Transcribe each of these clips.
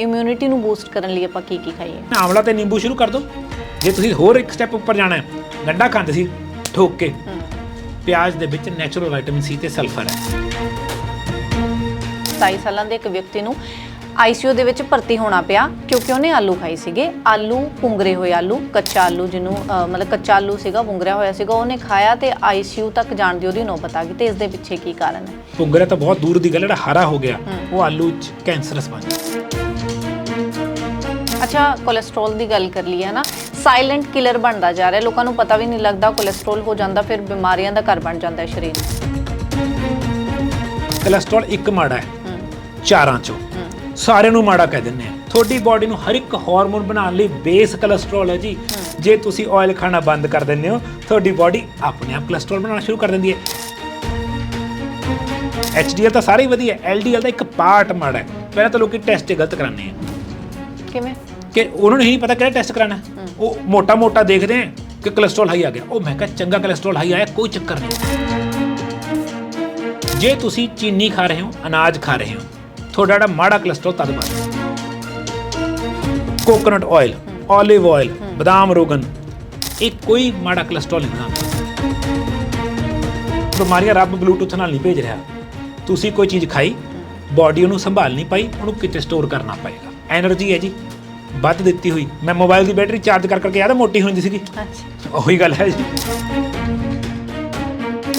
Immunity ਨੂੰ boost ਕਰਨ ਲਈ ਆਪਾਂ ਕੀ ਕੀ ਖਾਈਏ? ਆਂਵਲਾ ਤੇ ਨਿੰਬੂ ਸ਼ੁਰੂ ਕਰ ਦਿਓ ਜੇ ਤੁਸੀਂ ਹੋਰ ਇੱਕ ਸਟੈਪ ਉੱਪਰ ਜਾਣਾ ਹੈ ਗੰਡਾ ਖਾਂਦੇ ਸੀ ਠੋਕ ਕੇ। ਪਿਆਜ਼ ਦੇ ਵਿੱਚ ਨੈਚੁਰਲ ਵਿਟਾਮਿਨ ਸੀ ਤੇ ਸਲਫਰ ਹੈ। 27 ਸਾਲਾਂ ਦੇ ਇੱਕ ਵਿਅਕਤੀ ਨੂੰ ਆਈਸੀਯੂ ਦੇ ਵਿੱਚ ਭਰਤੀ ਹੋਣਾ ਪਿਆ ਕਿਉਂਕਿ ਉਹਨੇ ਆਲੂ ਖਾਈ ਸੀਗੇ। ਆਲੂ ਪੁੰਗਰੇ ਹੋਏ ਆਲੂ ਕੱਚਾ ਆਲੂ ਜਿਹਨੂੰ ਅ, ਮਤਲਬ ਕੱਚਾ ਆਲੂ ਸੀਗਾ ਪੁੰਗਰਿਆ ਹੋਇਆ ਸੀਗਾ ਉਹਨੇ ਖਾਇਆ ਤੇ ਆਈਸੀਯੂ ਤੱਕ ਜਾਣ ਦੀ ਉਹਦੀ ਨੌਬਤ ਆ ਗਈ ਤੇ ਇਸ ਦੇ ਪਿੱਛੇ ਕੀ ਕਾਰਨ ਹੈ? ਪੁੰਗਰਾ ਤਾਂ ਬਹੁਤ ਦੂਰ ਦੀ ਗੱਲ ਹੈ, ਜਿਹੜਾ ਹਰਾ ਹੋ ਗਿਆ ਉਹ ਆਲੂ ਚ ਕੈਂਸਰਸ ਬਣ ਗਿਆ। ਅੱਛਾ ਕੋਲੇਸਟ੍ਰੋਲ ਦੀ ਗੱਲ ਕਰ ਲਈ ਹੈ ਨਾ ਸਾਇਲੈਂਟ ਕਿਲਰ ਬਣਦਾ ਜਾ ਰਿਹਾ। ਲੋਕਾਂ ਨੂੰ ਪਤਾ ਵੀ ਨਹੀਂ ਲੱਗਦਾ ਕੋਲੇਸਟ੍ਰੋਲ ਹੋ ਜਾਂਦਾ ਫਿਰ ਬਿਮਾਰੀਆਂ ਦਾ ਘਰ ਬਣ ਜਾਂਦਾ ਹੈ ਸਰੀਰ। ਕੋਲੇਸਟ੍ਰੋਲ ਇੱਕ ਮਾੜਾ ਹੈ ਚਾਰਾਂ ਚੋਂ। ਸਾਰਿਆਂ ਨੂੰ ਮਾੜਾ ਕਹਿ ਦਿੰਦੇ ਆ ਤੁਹਾਡੀ ਬਾਡੀ ਨੂੰ ਹਰ ਇੱਕ ਹਾਰਮੋਨ ਬਣਾਉਣ ਲਈ ਬੇਸ ਕੋਲੇਸਟ੍ਰੋਲ ਹੈ ਜੀ। ਜੇ ਤੁਸੀਂ ਆਇਲ ਖਾਣਾ ਬੰਦ ਕਰ ਦਿੰਦੇ ਹੋ ਤੁਹਾਡੀ ਬਾਡੀ ਆਪਣੇ ਆਪ ਕੋਲੇਸਟ੍ਰੋਲ ਬਣਾਉਣਾ ਸ਼ੁਰੂ ਕਰ ਦਿੰਦੀ ਹੈ। HDL ਤਾਂ ਸਾਰੇ ਹੀ ਵਧੀਆ LDL ਦਾ ਇੱਕ ਪਾਰਟ ਮਾੜਾ ਹੈ। ਪਹਿਲਾਂ ਤਾਂ ਲੋਕੀ ਟੈਸਟ ਗਲਤ ਕਰਾਉਂਦੇ ਆ। ਕਿਵੇਂ? ਕਿ ਉਹਨਾਂ ਨੂੰ ਹੀ ਨਹੀਂ ਪਤਾ ਕਿਹੜਾ ਟੈਸਟ ਕਰਾਣਾ ਉਹ ਮੋਟਾ ਮੋਟਾ ਦੇਖਦੇ ਆ ਕਿ ਕੋਲੇਸਟ੍ਰੋਲ ਹਾਈ ਆ ਗਿਆ। ਉਹ ਮੈਂ ਕਿਹਾ ਚੰਗਾ ਕੋਲੇਸਟ੍ਰੋਲ ਹਾਈ ਆਇਆ ਕੋਈ ਚੱਕਰ ਨਹੀਂ। ਜੇ ਤੁਸੀਂ ਚੀਨੀ ਖਾ ਰਹੇ ਹੋ ਅਨਾਜ ਖਾ ਰਹੇ ਹੋ ਤੁਹਾਡਾ ਜਿਹੜਾ ਮਾੜਾ ਕੋਲੇਸਟ੍ਰੋਲ ਤਦ ਬਣ ਕੋਕੋਨਟ ਆਇਲ ਆਲਿਵ ਆਇਲ ਬਦਾਮ ਰੋਗਨ ਇਹ ਕੋਈ ਮਾੜਾ ਕੋਲੇਸਟ੍ਰੋਲ ਨਹੀਂ ਹੁੰਦਾ ਬਿਮਾਰੀਆਂ ਰੱਬ ਬਲੂਟੁੱਥ ਨਾਲ ਨਹੀਂ ਭੇਜ ਰਿਹਾ। ਤੁਸੀਂ ਕੋਈ ਚੀਜ਼ ਖਾਈ ਬਾਡੀ ਨੂੰ ਸੰਭਾਲ ਨਹੀਂ ਪਾਈ ਉਹਨੂੰ ਕਿਤੇ ਸਟੋਰ ਕਰਨਾ ਪਏਗਾ। ਐਨਰਜੀ ਹੈ ਜੀ। ਵੱਧ ਦਿੱਤੀ ਹੋਈ। ਮੈਂ ਮੋਬਾਈਲ ਦੀ ਬੈਟਰੀ ਚਾਰਜ ਕਰ ਕਰਕੇ ਯਾਦ ਮੋਟੀ ਹੋ ਜਾਂਦੀ ਸੀਗੀ। ਅੱਛਾ। ਉਹੀ ਗੱਲ ਹੈ ਜੀ।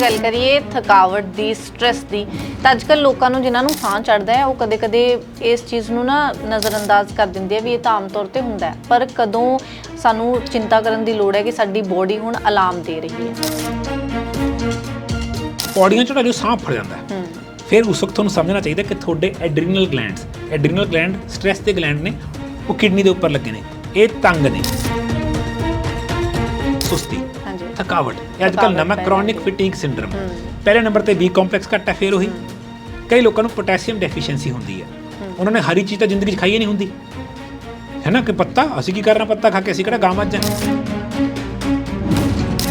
ਗੱਲ ਕਰੀਏ ਥਕਾਵਟ ਦੀ ਸਟ੍ਰੈਸ ਦੀ ਤਾਂ ਅੱਜਕੱਲ ਲੋਕਾਂ ਨੂੰ ਜਿਨ੍ਹਾਂ ਨੂੰ ਸਾਹ ਚੜਦਾ ਹੈ ਉਹ ਕਦੇ-ਕਦੇ ਇਸ ਚੀਜ਼ ਨੂੰ ਨਾ ਨਜ਼ਰਅੰਦਾਜ਼ ਕਰ ਦਿੰਦੇ ਆ ਵੀ ਇਹ ਤਾਂ ਆਮ ਤੌਰ ਤੇ ਹੁੰਦਾ ਹੈ। ਪਰ ਕਦੋਂ ਸਾਨੂੰ ਚਿੰਤਾ ਕਰਨ ਦੀ ਲੋੜ ਹੈ ਕਿ ਸਾਡੀ ਬੋਡੀ ਹੁਣ ਅਲਾਰਮ ਦੇ ਰਹੀ ਹੈ। ਪੌੜੀਆਂ ਚੜਾ ਜੋ ਸਾਹ ਫੜ ਜਾਂਦਾ ਹੈ। ਹੂੰ। ਫਿਰ ਉਸ ਵਕਤ ਤੁਹਾਨੂੰ ਸਮਝਣਾ ਚਾਹੀਦਾ ਕਿ ਤੁਹਾਡੇ adrenal glands adrenal gland stress ਦੇ ਗਲੈਂਡ ਨੇ ਉਹ ਕਿਡਨੀ ਦੇ ਉੱਪਰ ਲੱਗੇ ਨੇ ਇਹ ਤੰਗ ਨੇ। ਸੁਸਤੀ ਹਾਂਜੀ। ਥਕਾਵਟ ਇਹ ਅੱਜ ਥਕਾਵਟ ਨਵਾਂ। Chronic fatigue syndrome. ਪਹਿਲੇ ਨੰਬਰ ਤੇ ਬੀ ਕੰਪਲੈਕਸ ਘੱਟ ਹੈ ਫਿਰ ਉਹੀ। ਕਈ ਲੋਕਾਂ ਨੂੰ ਪੋਟਾਸ਼ੀਅਮ ਡੈਫੀਸ਼ੀਐਂਸੀ ਹੁੰਦੀ ਹੈ। ਉਹਨਾਂ ਨੇ ਹਰੀ ਚੀਜ਼ ਤਾਂ ਜ਼ਿੰਦਗੀ 'ਚ ਖਾਈ ਹੀ ਨਹੀਂ ਹੁੰਦੀ। ਹੈ ਨਾ ਕਿ ਪੱਤਾ? ਅਸੀਂ ਕੀ ਕਰਨਾ ਪੱਤਾ ਖਾ ਕੇ? ਅਸੀਂ ਕਿਹੜਾ ਗਾਂ ਮੱਝ ਹਾਂ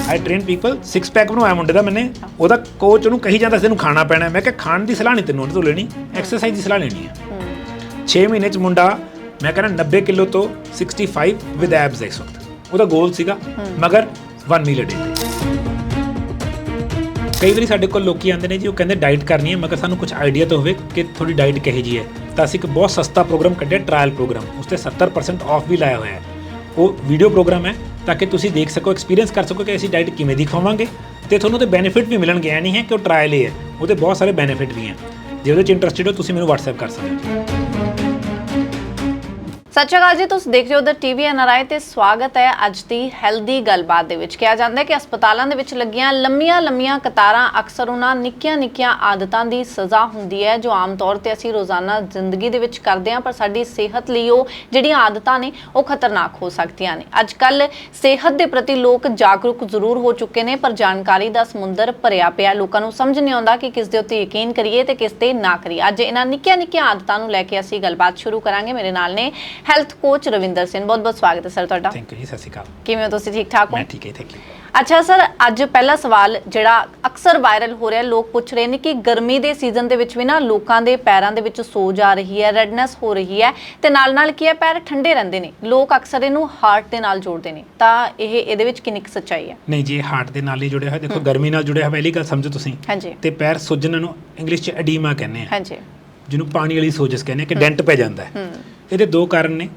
I train people six pack ਬਣਵਾਇਆ ਮੁੰਡੇ ਦਾ ਮੈਨੇ। ਉਹਦਾ ਕੋਚ ਉਹਨੂੰ ਕਹੀ ਜਾਂਦਾ ਸੀ ਤੈਨੂੰ ਖਾਣਾ ਪੈਣਾ। ਮੈਂ ਕਿਹਾ ਖਾਣ ਦੀ ਸਲਾਹ ਨਹੀਂ ਤੈਨੂੰ ਉਹਨੇ ਤੋਂ ਲੈਣੀ ਐਕਸਰਸਾਈਜ਼ ਦੀ ਸਲਾਹ ਲੈਣੀ ਹੂੰ। 6 ਮਹੀਨੇ ਚ ਮੁੰਡਾ ਮੈਂ ਕਹਿੰਦਾ 90 ਕਿਲੋ ਤੋਂ 65 ਵਿਦ ਐਬਸ ਇਸ ਵਕਤ। ਉਹਦਾ ਗੋਲ ਸੀਗਾ, ਮਗਰ 1 ਮੀਲ ਡੇ ਕਈ ਵਾਰੀ ਸਾਡੇ ਕੋਲ ਲੋਕੀ ਆਉਂਦੇ ਨੇ ਜੀ, ਉਹ ਕਹਿੰਦੇ ਡਾਈਟ ਕਰਨੀ ਹੈ, ਮਗਰ ਸਾਨੂੰ ਕੁਝ ਆਈਡੀਆ ਤਾਂ ਹੋਵੇ ਕਿ ਤੁਹਾਡੀ ਡਾਈਟ ਕਿਹੋ ਜੀ ਹੈ। ਤਾਂ ਅਸੀਂ ਇੱਕ ਬਹੁਤ ਸਸਤਾ ਪ੍ਰੋਗਰਾਮ ਕੱਢਿਆ ਟ੍ਰਾਇਲ ਪ੍ਰੋਗਰਾਮ ਉਸ ਤੇ 70% ਆਫ ਵੀ ਲਾਇਆ ਹੋਇਆ ਹੈ। ਉਹ ਵੀਡੀਓ ਪ੍ਰੋਗਰਾਮ ਹੈ, ਤਾਂ ਕਿ ਤੁਸੀਂ ਦੇਖ ਸਕੋ ਐਕਸਪੀਰੀਅੰਸ ਕਰ ਸਕੋ ਕਿ ਅਸੀਂ ਡਾਈਟ ਕਿਵੇਂ ਦੀ ਖਵਾਵਾਂਗੇ ਤੇ ਤੁਹਾਨੂੰ ਤੇ ਬੈਨੀਫਿਟ ਵੀ ਮਿਲਣਗੇ, ਐ ਨਹੀਂ ਹੈ ਕਿ ਉਹ ਟ੍ਰਾਇਲ ਹੀ ਹੈ। ਉਹਦੇ ਬਹੁਤ ਸਾਰੇ ਬੈਨੀਫਿਟ ਵੀ ਹੈ। ਜੇ ਉਹਦੇ ਚ ਇੰਟਰਸਟਿਡ ਹੋ, ਤੁਸੀਂ ਮੈਨੂੰ WhatsApp ਕਰ ਸਕਦੇ ਹੋ। ਸਤਿ ਸ਼੍ਰੀ ਅਕਾਲ ਜੀ, ਤੁਸੀਂ ਦੇਖ ਰਹੇ ਹੋ ਦ ਟੀਵੀ ਐਨਆਰਆਈ ਤੇ ਸਵਾਗਤ ਹੈ ਅੱਜ ਦੀ ਹੈਲਦੀ ਗੱਲਬਾਤ ਦੇ ਵਿੱਚ। ਕਿਹਾ ਜਾਂਦਾ ਹੈ ਕਿ ਹਸਪਤਾਲਾਂ ਦੇ ਵਿੱਚ ਲੱਗੀਆਂ ਲੰਮੀਆਂ ਲੰਮੀਆਂ ਕਤਾਰਾਂ ਅਕਸਰ ਉਹਨਾਂ ਨਿੱਕੀਆਂ ਨਿੱਕੀਆਂ ਆਦਤਾਂ ਦੀ ਸਜ਼ਾ ਹੁੰਦੀ ਹੈ, ਜੋ ਆਮ ਤੌਰ ਤੇ ਅਸੀਂ ਰੋਜ਼ਾਨਾ ਜ਼ਿੰਦਗੀ ਦੇ ਵਿੱਚ ਕਰਦੇ ਹਾਂ, ਪਰ ਸਾਡੀ ਸਿਹਤ ਲਈ ਉਹ ਜਿਹੜੀਆਂ ਆਦਤਾਂ ਨੇ, ਉਹ ਖਤਰਨਾਕ ਹੋ ਸਕਦੀਆਂ ਨੇ। ਅੱਜ ਕੱਲ ਸਿਹਤ ਦੇ ਪ੍ਰਤੀ ਲੋਕ ਜਾਗਰੂਕ ਜ਼ਰੂਰ ਹੋ ਚੁੱਕੇ ਨੇ, ਪਰ ਜਾਣਕਾਰੀ ਦਾ ਸਮੁੰਦਰ ਭਰਿਆ ਪਿਆ ਲੋਕਾਂ ਨੂੰ ਸਮਝ ਨਹੀਂ ਆਉਂਦਾ ਕਿ ਕਿਸ ਦੇ ਉੱਤੇ ਯਕੀਨ ਕਰੀਏ ਤੇ ਕਿਸ ਤੇ ਨਾ ਕਰੀਏ। ਅੱਜ ਇਹਨਾਂ ਨਿੱਕੀਆਂ ਨਿੱਕੀਆਂ ਆਦਤਾਂ ਨੂੰ ਲੈ ਕੇ ਅਸੀਂ ਗੱਲਬਾਤ ਸ਼ੁਰੂ ਕਰਾਂਗੇ। ਮੇਰੇ ਨਾਲ ਨੇ ਹੈਲਥ ਕੋਚ ਰਵਿੰਦਰ ਸਿੰਘ ਬਹੁਤ ਬਹੁਤ ਸਵਾਗਤ ਹੈ ਸਰ ਤੁਹਾਡਾ। ਥੈਂਕ ਯੂ ਜੀ ਸਤਿ ਸ਼੍ਰੀ ਅਕਾਲ। ਕਿਵੇਂ ਹੋ ਤੁਸੀਂ ਠੀਕ ਠਾਕ ਹੋ? ਮੈਂ ਠੀਕ ਹੈ ਥੈਂਕ ਯੂ ਅੱਛਾ ਸਰ ਅੱਜ ਪਹਿਲਾ ਸਵਾਲ ਜਿਹੜਾ ਅਕਸਰ ਵਾਇਰਲ ਹੋ ਰਿਹਾ ਲੋਕ ਪੁੱਛ ਰਹੇ ਨੇ ਕਿ ਗਰਮੀ ਦੇ ਸੀਜ਼ਨ ਦੇ ਵਿੱਚ ਵੀ ਨਾ ਲੋਕਾਂ ਦੇ ਪੈਰਾਂ ਦੇ ਵਿੱਚ ਸੋਜ ਆ ਰਹੀ ਹੈ ਰੈਡਨੈਸ ਹੋ ਰਹੀ ਹੈ ਤੇ ਨਾਲ ਨਾਲ ਕੀ ਹੈ ਪੈਰ ਠੰਡੇ ਰਹਿੰਦੇ ਨੇ। ਲੋਕ ਅਕਸਰ ਇਹਨੂੰ ਹਾਰਟ ਦੇ ਨਾਲ ਜੋੜਦੇ ਨੇ। ਤਾਂ ਇਹ ਇਹਦੇ ਵਿੱਚ ਕਿੰਨੀ ਕੁ ਸੱਚਾਈ ਹੈ? ਨਹੀਂ ਜੀ ਹਾਰਟ ਦੇ ਨਾਲ ਹੀ ਜੁੜਿਆ ਹੋਇਆ। ਦੇਖੋ ਗਰਮੀ ਨਾਲ ਜੁੜਿਆ ਹੋਇਆ ਪਹਿਲੀ ਗੱਲ ਸਮਝੋ ਤੁਸੀਂ। ਹਾਂਜੀ। ਤੇ ਪੈਰ ਸੁੱਜਣ ਨੂੰ ਇੰਗਲਿਸ਼ ਚ ਐਡੀਮਾ ਕਹਿੰਦੇ ਆ। ਹਾਂਜੀ। ਜਿਹਨੂੰ ਪਾਣੀ ਵਾਲੀ ਸੋਜਸ ਕਹਿੰਦੇ ਆ ਕਿ ਡੈਂਟ ਪੈ ਜਾਂਦਾ ਹੈ। ਹੂੰ। ਇਹਦੇ ਦੋ ਕਾਰਨ ਨੇ।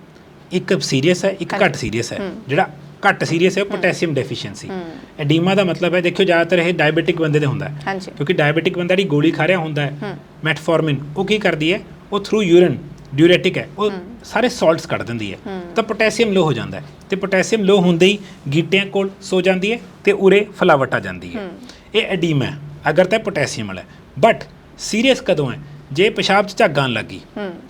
ਇੱਕ ਸੀਰੀਅਸ ਹੈ ਇੱਕ ਘੱਟ। ਸੀਰੀਅਸ ਹੈ। ਜਿਹੜਾ ਘੱਟ ਸੀਰੀਅਸ ਹੈ ਉਹ ਪੋਟਾਸ਼ੀਅਮ ਡੈਫੀਸ਼ੀਐਂਸੀ ਐਡੀਮਾ ਦਾ ਮਤਲਬ ਹੈ ਦੇਖਿਓ ਜ਼ਿਆਦਾਤਰ ਇਹ ਡਾਇਬੀਟਿਕ ਬੰਦੇ ਦੇ ਹੁੰਦਾ ਹੈ। ਕਿਉਂਕਿ ਡਾਇਬੀਟਿਕ ਬੰਦਾ ਜਿਹੜੀ ਗੋਲੀ ਖਾ ਰਿਹਾ ਹੁੰਦਾ ਹੈ ਹੂੰ। ਮੈਟਫੋਰਮਿਨ ਉਹ ਕੀ ਕਰਦੀ ਹੈ? ਉਹ ਥਰੂ ਯੂਰਿਨ ਡਿਊਰੇਟਿਕ ਹੈ। ਉਹ ਸਾਰੇ ਸਾਲਟਸ ਕੱਢ ਦਿੰਦੀ ਹੈ। ਤਾਂ ਪੋਟਾਸ਼ੀਅਮ ਲੋ ਹੋ ਜਾਂਦਾ ਹੈ। ਤੇ ਪੋਟਾਸ਼ੀਅਮ ਲੋ ਹੁੰਦੇ ਹੀ ਗੀਟਿਆਂ ਕੋਲ ਸੋ ਜਾਂਦੀ ਹੈ ਤੇ ਉਰੇ ਫਲਾਵਟ ਆ ਜਾਂਦੀ ਹੈ। ਇਹ ਐਡੀਮਾ ਹੈ। ਅਗਰ ਤਾਂ ਪੋਟਾਸ਼ੀਅਮ ਵਾਲਾ ਬਟ ਸੀਰੀਅਸ ਕਦੋਂ ਹੈ? ਜੇ ਪਿਸ਼ਾਬ 'ਚ ਝੱਗ ਆਉਣ ਲੱਗੀ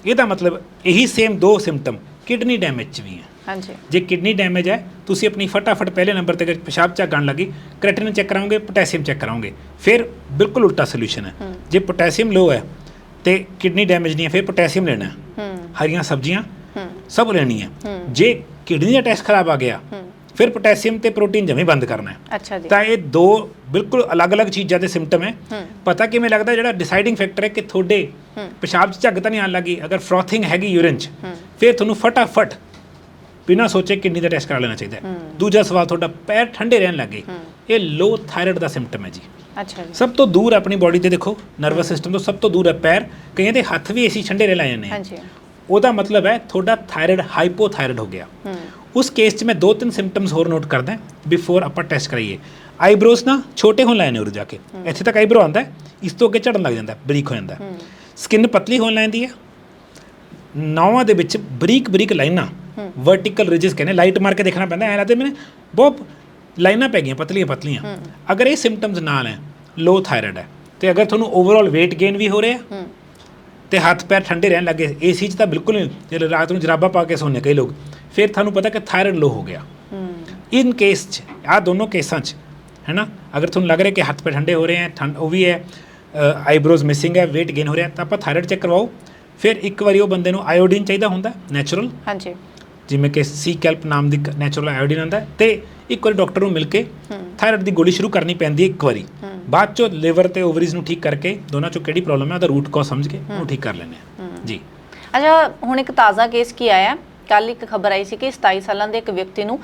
ਇਹਦਾ ਮਤਲਬ ਇਹੀ ਸੇਮ ਦੋ ਸਿੰਪਟਮ ਕਿਡਨੀ ਡੈਮੇਜ 'ਚ ਵੀ ਹੈ। ਹਾਂਜੀ। ਜੇ ਕਿਡਨੀ ਡੈਮੇਜ ਹੈ ਤੁਸੀਂ ਆਪਣੀ ਫਟਾਫਟ ਪਹਿਲੇ ਨੰਬਰ ਤੇ ਪਿਸ਼ਾਬ ਝੱਗਣ ਲੱਗੀ ਕ੍ਰੈਟਿਨਿਨ ਚੈੱਕ ਕਰਾਓਗੇ ਪੋਟਾਸ਼ੀਅਮ ਚੈੱਕ ਕਰਾਓਗੇ ਫਿਰ ਬਿਲਕੁਲ ਉਲਟਾ ਸੋਲੂਸ਼ਨ ਹੈ। ਜੇ ਪੋਟਾਸ਼ੀਅਮ ਲੋ ਹੈ ਤੇ ਕਿਡਨੀ ਡੈਮੇਜ ਨਹੀਂ ਹੈ ਫਿਰ ਪੋਟਾਸ਼ੀਅਮ ਲੈਣਾ ਹਰੀਆਂ ਸਬਜ਼ੀਆਂ ਸਭ ਲੈਣੀ ਹੈ। ਜੇ ਕਿਡਨੀ ਦਾ ਟੈਸਟ ਖਰਾਬ ਆ ਗਿਆ ਫਿਰ ਪੋਟਾਸ਼ੀਅਮ ਤੇ ਪ੍ਰੋਟੀਨ ਜਮੇ ਬੰਦ ਕਰਨਾ ਹੈ। ਅੱਛਾ ਜੀ। ਤਾਂ ਇਹ ਦੋ ਬਿਲਕੁਲ ਅਲੱਗ-ਅਲੱਗ ਚੀਜ਼ਾਂ ਦੇ ਸਿੰਪਟਮ ਹੈ। ਹੂੰ। ਪਤਾ ਕਿਵੇਂ ਲੱਗਦਾ ਜਿਹੜਾ ਡਿਸਾਈਡਿੰਗ ਫੈਕਟਰ ਹੈ ਕਿ ਤੁਹਾਡੇ ਹੂੰ। ਪਿਸ਼ਾਬ 'ਚ ਝੱਗ ਤਾਂ ਨਹੀਂ ਆਉਣ ਲੱਗੀ? ਅਗਰ ਫਰੋਥਿੰਗ ਹੈਗੀ ਯੂਰਿਨ 'ਚ ਫਿਰ ਤੁਹਾਨੂੰ ਫਟਾਫਟ ਬਿਨਾਂ ਸੋਚੇ ਕਿਡਨੀ ਦਾ ਟੈਸਟ ਕਰਾ ਲੈਣਾ ਚਾਹੀਦਾ ਹੈ। ਦੂਜਾ ਸਵਾਲ ਤੁਹਾਡਾ ਪੈਰ ਠੰਡੇ ਰਹਿਣ ਲੱਗੇ ਇਹ ਲੋ ਥਾਇਰਾਇਡ ਦਾ ਸਿੰਪਟਮ ਹੈ ਜੀ। ਅੱਛਾ ਜੀ। ਸਭ ਤੋਂ ਦੂਰ ਆਪਣੀ ਬਾਡੀ ਤੇ ਦੇਖੋ ਨਰਵਸ ਸਿਸਟਮ ਤੋਂ ਸਭ ਤੋਂ ਦੂਰ ਹੈ ਪੈਰ। ਕਈਆਂ ਦੇ ਹੱਥ ਵੀ ਅਸੀਂ ਠੰਡੇ ਰਹਿ ਲਾਏ ਜਾਂਦੇ ਆ। ਹਾਂਜੀ। ਉਹਦਾ ਮਤਲਬ ਹੈ ਤੁਹਾਡਾ ਥਾਇਰਾਇਡ ਹਾਈਪੋਥਾਇਰਾਇਡ ਹੋ ਗਿਆ। ਹੂੰ। ਉਸ ਕੇਸ 'ਚ ਮੈਂ ਦੋ ਤਿੰਨ ਸਿੰਪਟਮਸ ਹੋਰ ਨੋਟ ਕਰਦਾ ਬਿਫੋਰ ਆਪਾਂ ਟੈਸਟ ਕਰਾਈਏ ਆਈਬ੍ਰੋਸ ਨਾ ਛੋਟੇ ਹੋਣ ਲੈਣੇ ਉਰ ਜਾ ਕੇ ਇੱਥੇ ਤੱਕ ਆਈਬ੍ਰੋ ਆਉਂਦਾ ਇਸ ਤੋਂ ਅੱਗੇ ਝੜਨ ਲੱਗ ਜਾਂਦਾ ਬਰੀਕ ਹੋ ਜਾਂਦਾ ਸਕਿਨ ਪਤਲੀ ਹੋਣ ਲੈਂਦੀ ਹੈ ਨੌਵਾਂ ਦੇ ਵਿੱਚ ਬਰੀਕ ਬਰੀਕ ਲਾਈਨਾਂ ਵਰਟੀਕਲ ਰਿਜਸ ਕਹਿੰਦੇ ਲਾਈਟ ਮਾਰ ਕੇ ਦੇਖਣਾ ਪੈਂਦਾ ਐ ਲੱਗਦਾ ਮੈਨੂੰ ਬਹੁਤ ਲਾਈਨਾਂ ਪੈ ਗਈਆਂ ਪਤਲੀਆਂ ਪਤਲੀਆਂ ਅਗਰ ਇਹ ਸਿੰਪਟਮਸ ਨਾਲ ਹੈ ਲੋ ਥਾਇਰਾਇਡ ਹੈ ਤੇ ਅਗਰ ਤੁਹਾਨੂੰ ਓਵਰਆਲ weight gain ਵੀ ਹੋ ਰਿਹਾ ਹੂੰ ਤੇ ਹੱਥ ਪੈਰ ਠੰਡੇ ਰਹਿਣ ਲੱਗੇ ਏਸੀ 'ਚ ਤਾਂ ਬਿਲਕੁਲ ਨਹੀਂ ਰਾਤ ਨੂੰ ਜਰਾਬਾ ਪਾ ਕੇ ਸੌਂਦੇ ਕਈ ਲੋਕ ਫਿਰ ਤੁਹਾਨੂੰ ਪਤਾ ਕਿ ਥਾਇਰਾਇਡ ਲੋ ਹੋ ਗਿਆ। ਹੂੰ। ਇਨ ਕੇਸ 'ਚ ਆ ਦੋਨੋਂ ਕੇਸਾਂ 'ਚ ਹੈ ਨਾ? ਅਗਰ ਤੁਹਾਨੂੰ ਲੱਗ ਰਿਹਾ ਕਿ ਹੱਥ ਪੈਰ ਠੰਡੇ ਹੋ ਰਹੇ ਹੈ ਠੰਡ ਉਹ ਵੀ ਹੈ ਆਈਬ੍ਰੋਜ਼ ਮਿਸਿੰਗ ਹੈ weight gain ਹੋ ਰਿਹਾ ਤਾਂ ਆਪਾਂ ਥਾਇਰਾਇਡ ਚੈੱਕ ਕਰਵਾਓ। ਫਿਰ ਇੱਕ ਵਾਰੀ ਉਹ ਬੰਦੇ ਨੂੰ ਆਇਓਡੀਨ ਚਾਹੀਦਾ ਹੁੰਦਾ ਨੈਚੁਰਲ ਹਾਂਜੀ। ਜਿਵੇਂ ਕਿ ਸੀ ਕੈਲਪ ਨਾਮ ਦੀ ਨੈਚੁਰਲ ਆਇਓਡੀਨ ਆਉਂਦਾ ਹੈ ਤੇ ਇੱਕ ਵਾਰੀ ਡਾਕਟਰ ਨੂੰ ਮਿਲ ਕੇ ਥਾਇਰਾਇਡ ਦੀ ਗੋਲੀ ਸ਼ੁਰੂ ਕਰਨੀ ਪੈਂਦੀ ਹੈ ਇੱਕ ਵਾਰੀ। ਬਾਅਦ ਚੋਂ ਲਿਵਰ ਤੇ ਓਵਰੀਜ਼ ਨੂੰ ਠੀਕ ਕਰਕੇ ਦੋਨਾਂ ਚੋਂ ਕਿਹੜੀ ਪ੍ਰੋਬਲਮ ਹੈ ਉਹਦਾ ਰੂਟ ਕਾਜ਼ ਸਮਝ ਕੇ ਉਹਨੂੰ ਠੀਕ ਕਰ ਆ ਜੀ। ਅੱਛਾ ਹੁਣ ਇੱਕ ਤਾਜ਼ਾ ਕੇਸ ਕੀ ਆਇਆ? ਕੱਲ ਇੱਕ ਖਬਰ ਆਈ ਸੀ ਕਿ 27 ਸਾਲਾਂ ਦੇ ਇੱਕ ਵਿਅਕਤੀ ਨੂੰ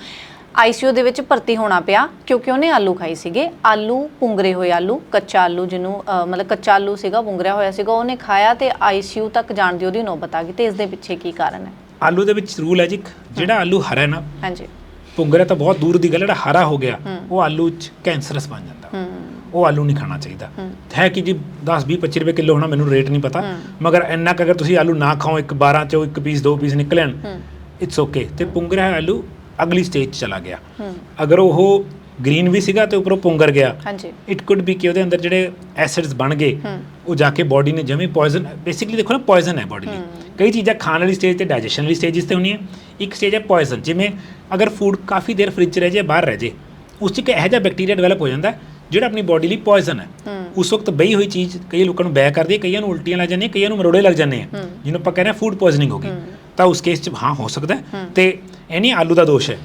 ਆਈਸੀਯੂ ਦੇ ਵਿੱਚ ਭਰਤੀ ਹੋਣਾ ਪਿਆ ਕਿਉਂਕਿ ਉਹਨੇ ਆਲੂ ਖਾਈ ਸੀਗੇ। ਆਲੂ ਪੁੰਗਰੇ ਹੋਏ ਆਲੂ ਕੱਚਾ ਆਲੂ ਜਿਹਨੂੰ ਅ, ਮਤਲਬ ਕੱਚਾ ਆਲੂ ਸੀਗਾ ਪੁੰਗਰਿਆ ਹੋਇਆ ਸੀਗਾ ਉਹਨੇ ਖਾਇਆ ਤੇ ਆਈਸੀਯੂ ਤੱਕ ਜਾਣ ਦੀ ਉਹਦੀ ਨੌਬਤ ਆ ਗਈ ਤੇ ਇਸ ਦੇ ਪਿੱਛੇ ਕੀ ਕਾਰਨ ਹੈ? ਆਲੂ ਦੇ ਵਿੱਚ ਰੂਲ ਹੈ ਜੀ ਇੱਕ, ਜਿਹੜਾ ਆਲੂ ਹਰਾ ਹੈ ਨਾ ਹਾਂਜੀ। ਪੁੰਗਰਾ ਤਾਂ ਬਹੁਤ ਦੂਰ ਦੀ ਗੱਲ ਹੈ, ਜਿਹੜਾ ਹਰਾ ਹੋ ਗਿਆ ਉਹ ਆਲੂ 'ਚ ਕੈਂਸਰਸ ਬਣ ਜਾਂਦਾ। ਹੂੰ। ਉਹ ਆਲੂ ਨਹੀਂ ਖਾਣਾ ਚਾਹੀਦਾ। ਹੈ ਕਿ ਜੀ 10 20 25 ਰੁਪਏ ਕਿਲੋ ਹੋਣਾ ਮੈਨੂੰ ਰੇਟ ਨਹੀਂ ਪਤਾ। ਮਗਰ ਇੰਨਾ ਕੁ ਅਗਰ ਤੁਸੀਂ ਆਲੂ ਨਾ ਖਾਓ ਇੱਕ 12 ਚੋਂ ਇੱਕ ਪੀਸ ਦੋ ਪੀਸ ਨਿਕਲਣ ਇਟਸ ਓਕੇ ਤੇ ਪੁੰਗਰਾ ਆਲੂ ਅਗਲੀ ਸਟੇਜ ਚਲਾ ਗਿਆ। ਅਗਰ ਉਹ ਗ੍ਰੀਨ ਵੀ ਸੀਗਾ ਤੇ ਉੱਪਰੋਂ ਪੁੰਗਰ ਗਿਆ ਹਾਂਜੀ। ਇਟ ਕੁਡ ਬੀ ਕਿ ਉਹਦੇ ਅੰਦਰ ਜਿਹੜੇ ਐਸਿਡਸ ਬਣ ਗਏ ਉਹ ਜਾ ਕੇ ਬਾਡੀ ਨੇ ਜਮੇ ਪੋਇਜ਼ਨ ਬੇਸਿਕਲੀ ਦੇਖੋ ਨਾ ਪੋਇਜ਼ਨ ਹੈ ਬਾਡੀ ਲਈ ਕਈ ਚੀਜ਼ਾਂ ਖਾਣ ਵਾਲੀ ਸਟੇਜ ਤੇ ਡਾਈਜੈਸ਼ਨ ਵਾਲੀ ਸਟੇਜਸ ਤੇ ਹੁੰਦੀਆਂ। ਇੱਕ ਸਟੇਜ ਹੈ ਪੋਇਜ਼ਨ ਜਿਵੇਂ ਅਗਰ ਫੂਡ ਕਾਫੀ ਦੇਰ ਫ੍ਰਿਜ 'ਚ ਰਹਿ ਜਾਏ ਬਾਹਰ ਰਹਿ ਜਾਏ ਉਸ 'ਚ ਇੱਕ ਇਹੋ ਜਿਹਾ ਬੈਕਟੀਰੀਆ ਡਿਵੈਲਪ ਹੋ ਜਾਂਦਾ ਹੈ, ਜਿਹੜਾ ਆਪਣੀ ਬਾਡੀ ਲਈ ਪੋਇਜ਼ਨ ਹੈ ਉਸ ਵਕਤ ਬਈ ਹੋਈ ਚੀਜ਼ ਕਈ ਲੋਕਾਂ ਨੂੰ ਬੈ ਕਰਦੀ ਹੈ ਕਈਆਂ ਨੂੰ ਉਲਟੀਆਂ ਲੱਗ ਜਾਂਦੀਆਂ ਕਈਆਂ ਨੂੰ ਮਰੋੜੇ ਲੱਗ ਜਾਂਦੇ ਆ ਜਿਹਨੂੰ ਆਪਾਂ ਕਹਿੰਦੇ ਆ ਫੂਡ ਪੋਇਜ਼ਨਿੰਗ ਹੋ ਗਈ। ਤਾਂ ਉਸ ਕੇਸ 'ਚ ਹਾਂ ਹੋ ਸਕਦਾ ਤੇ ਇਹ ਨਹੀਂ ਆਲੂ ਦਾ ਦੋਸ਼ ਹੈ।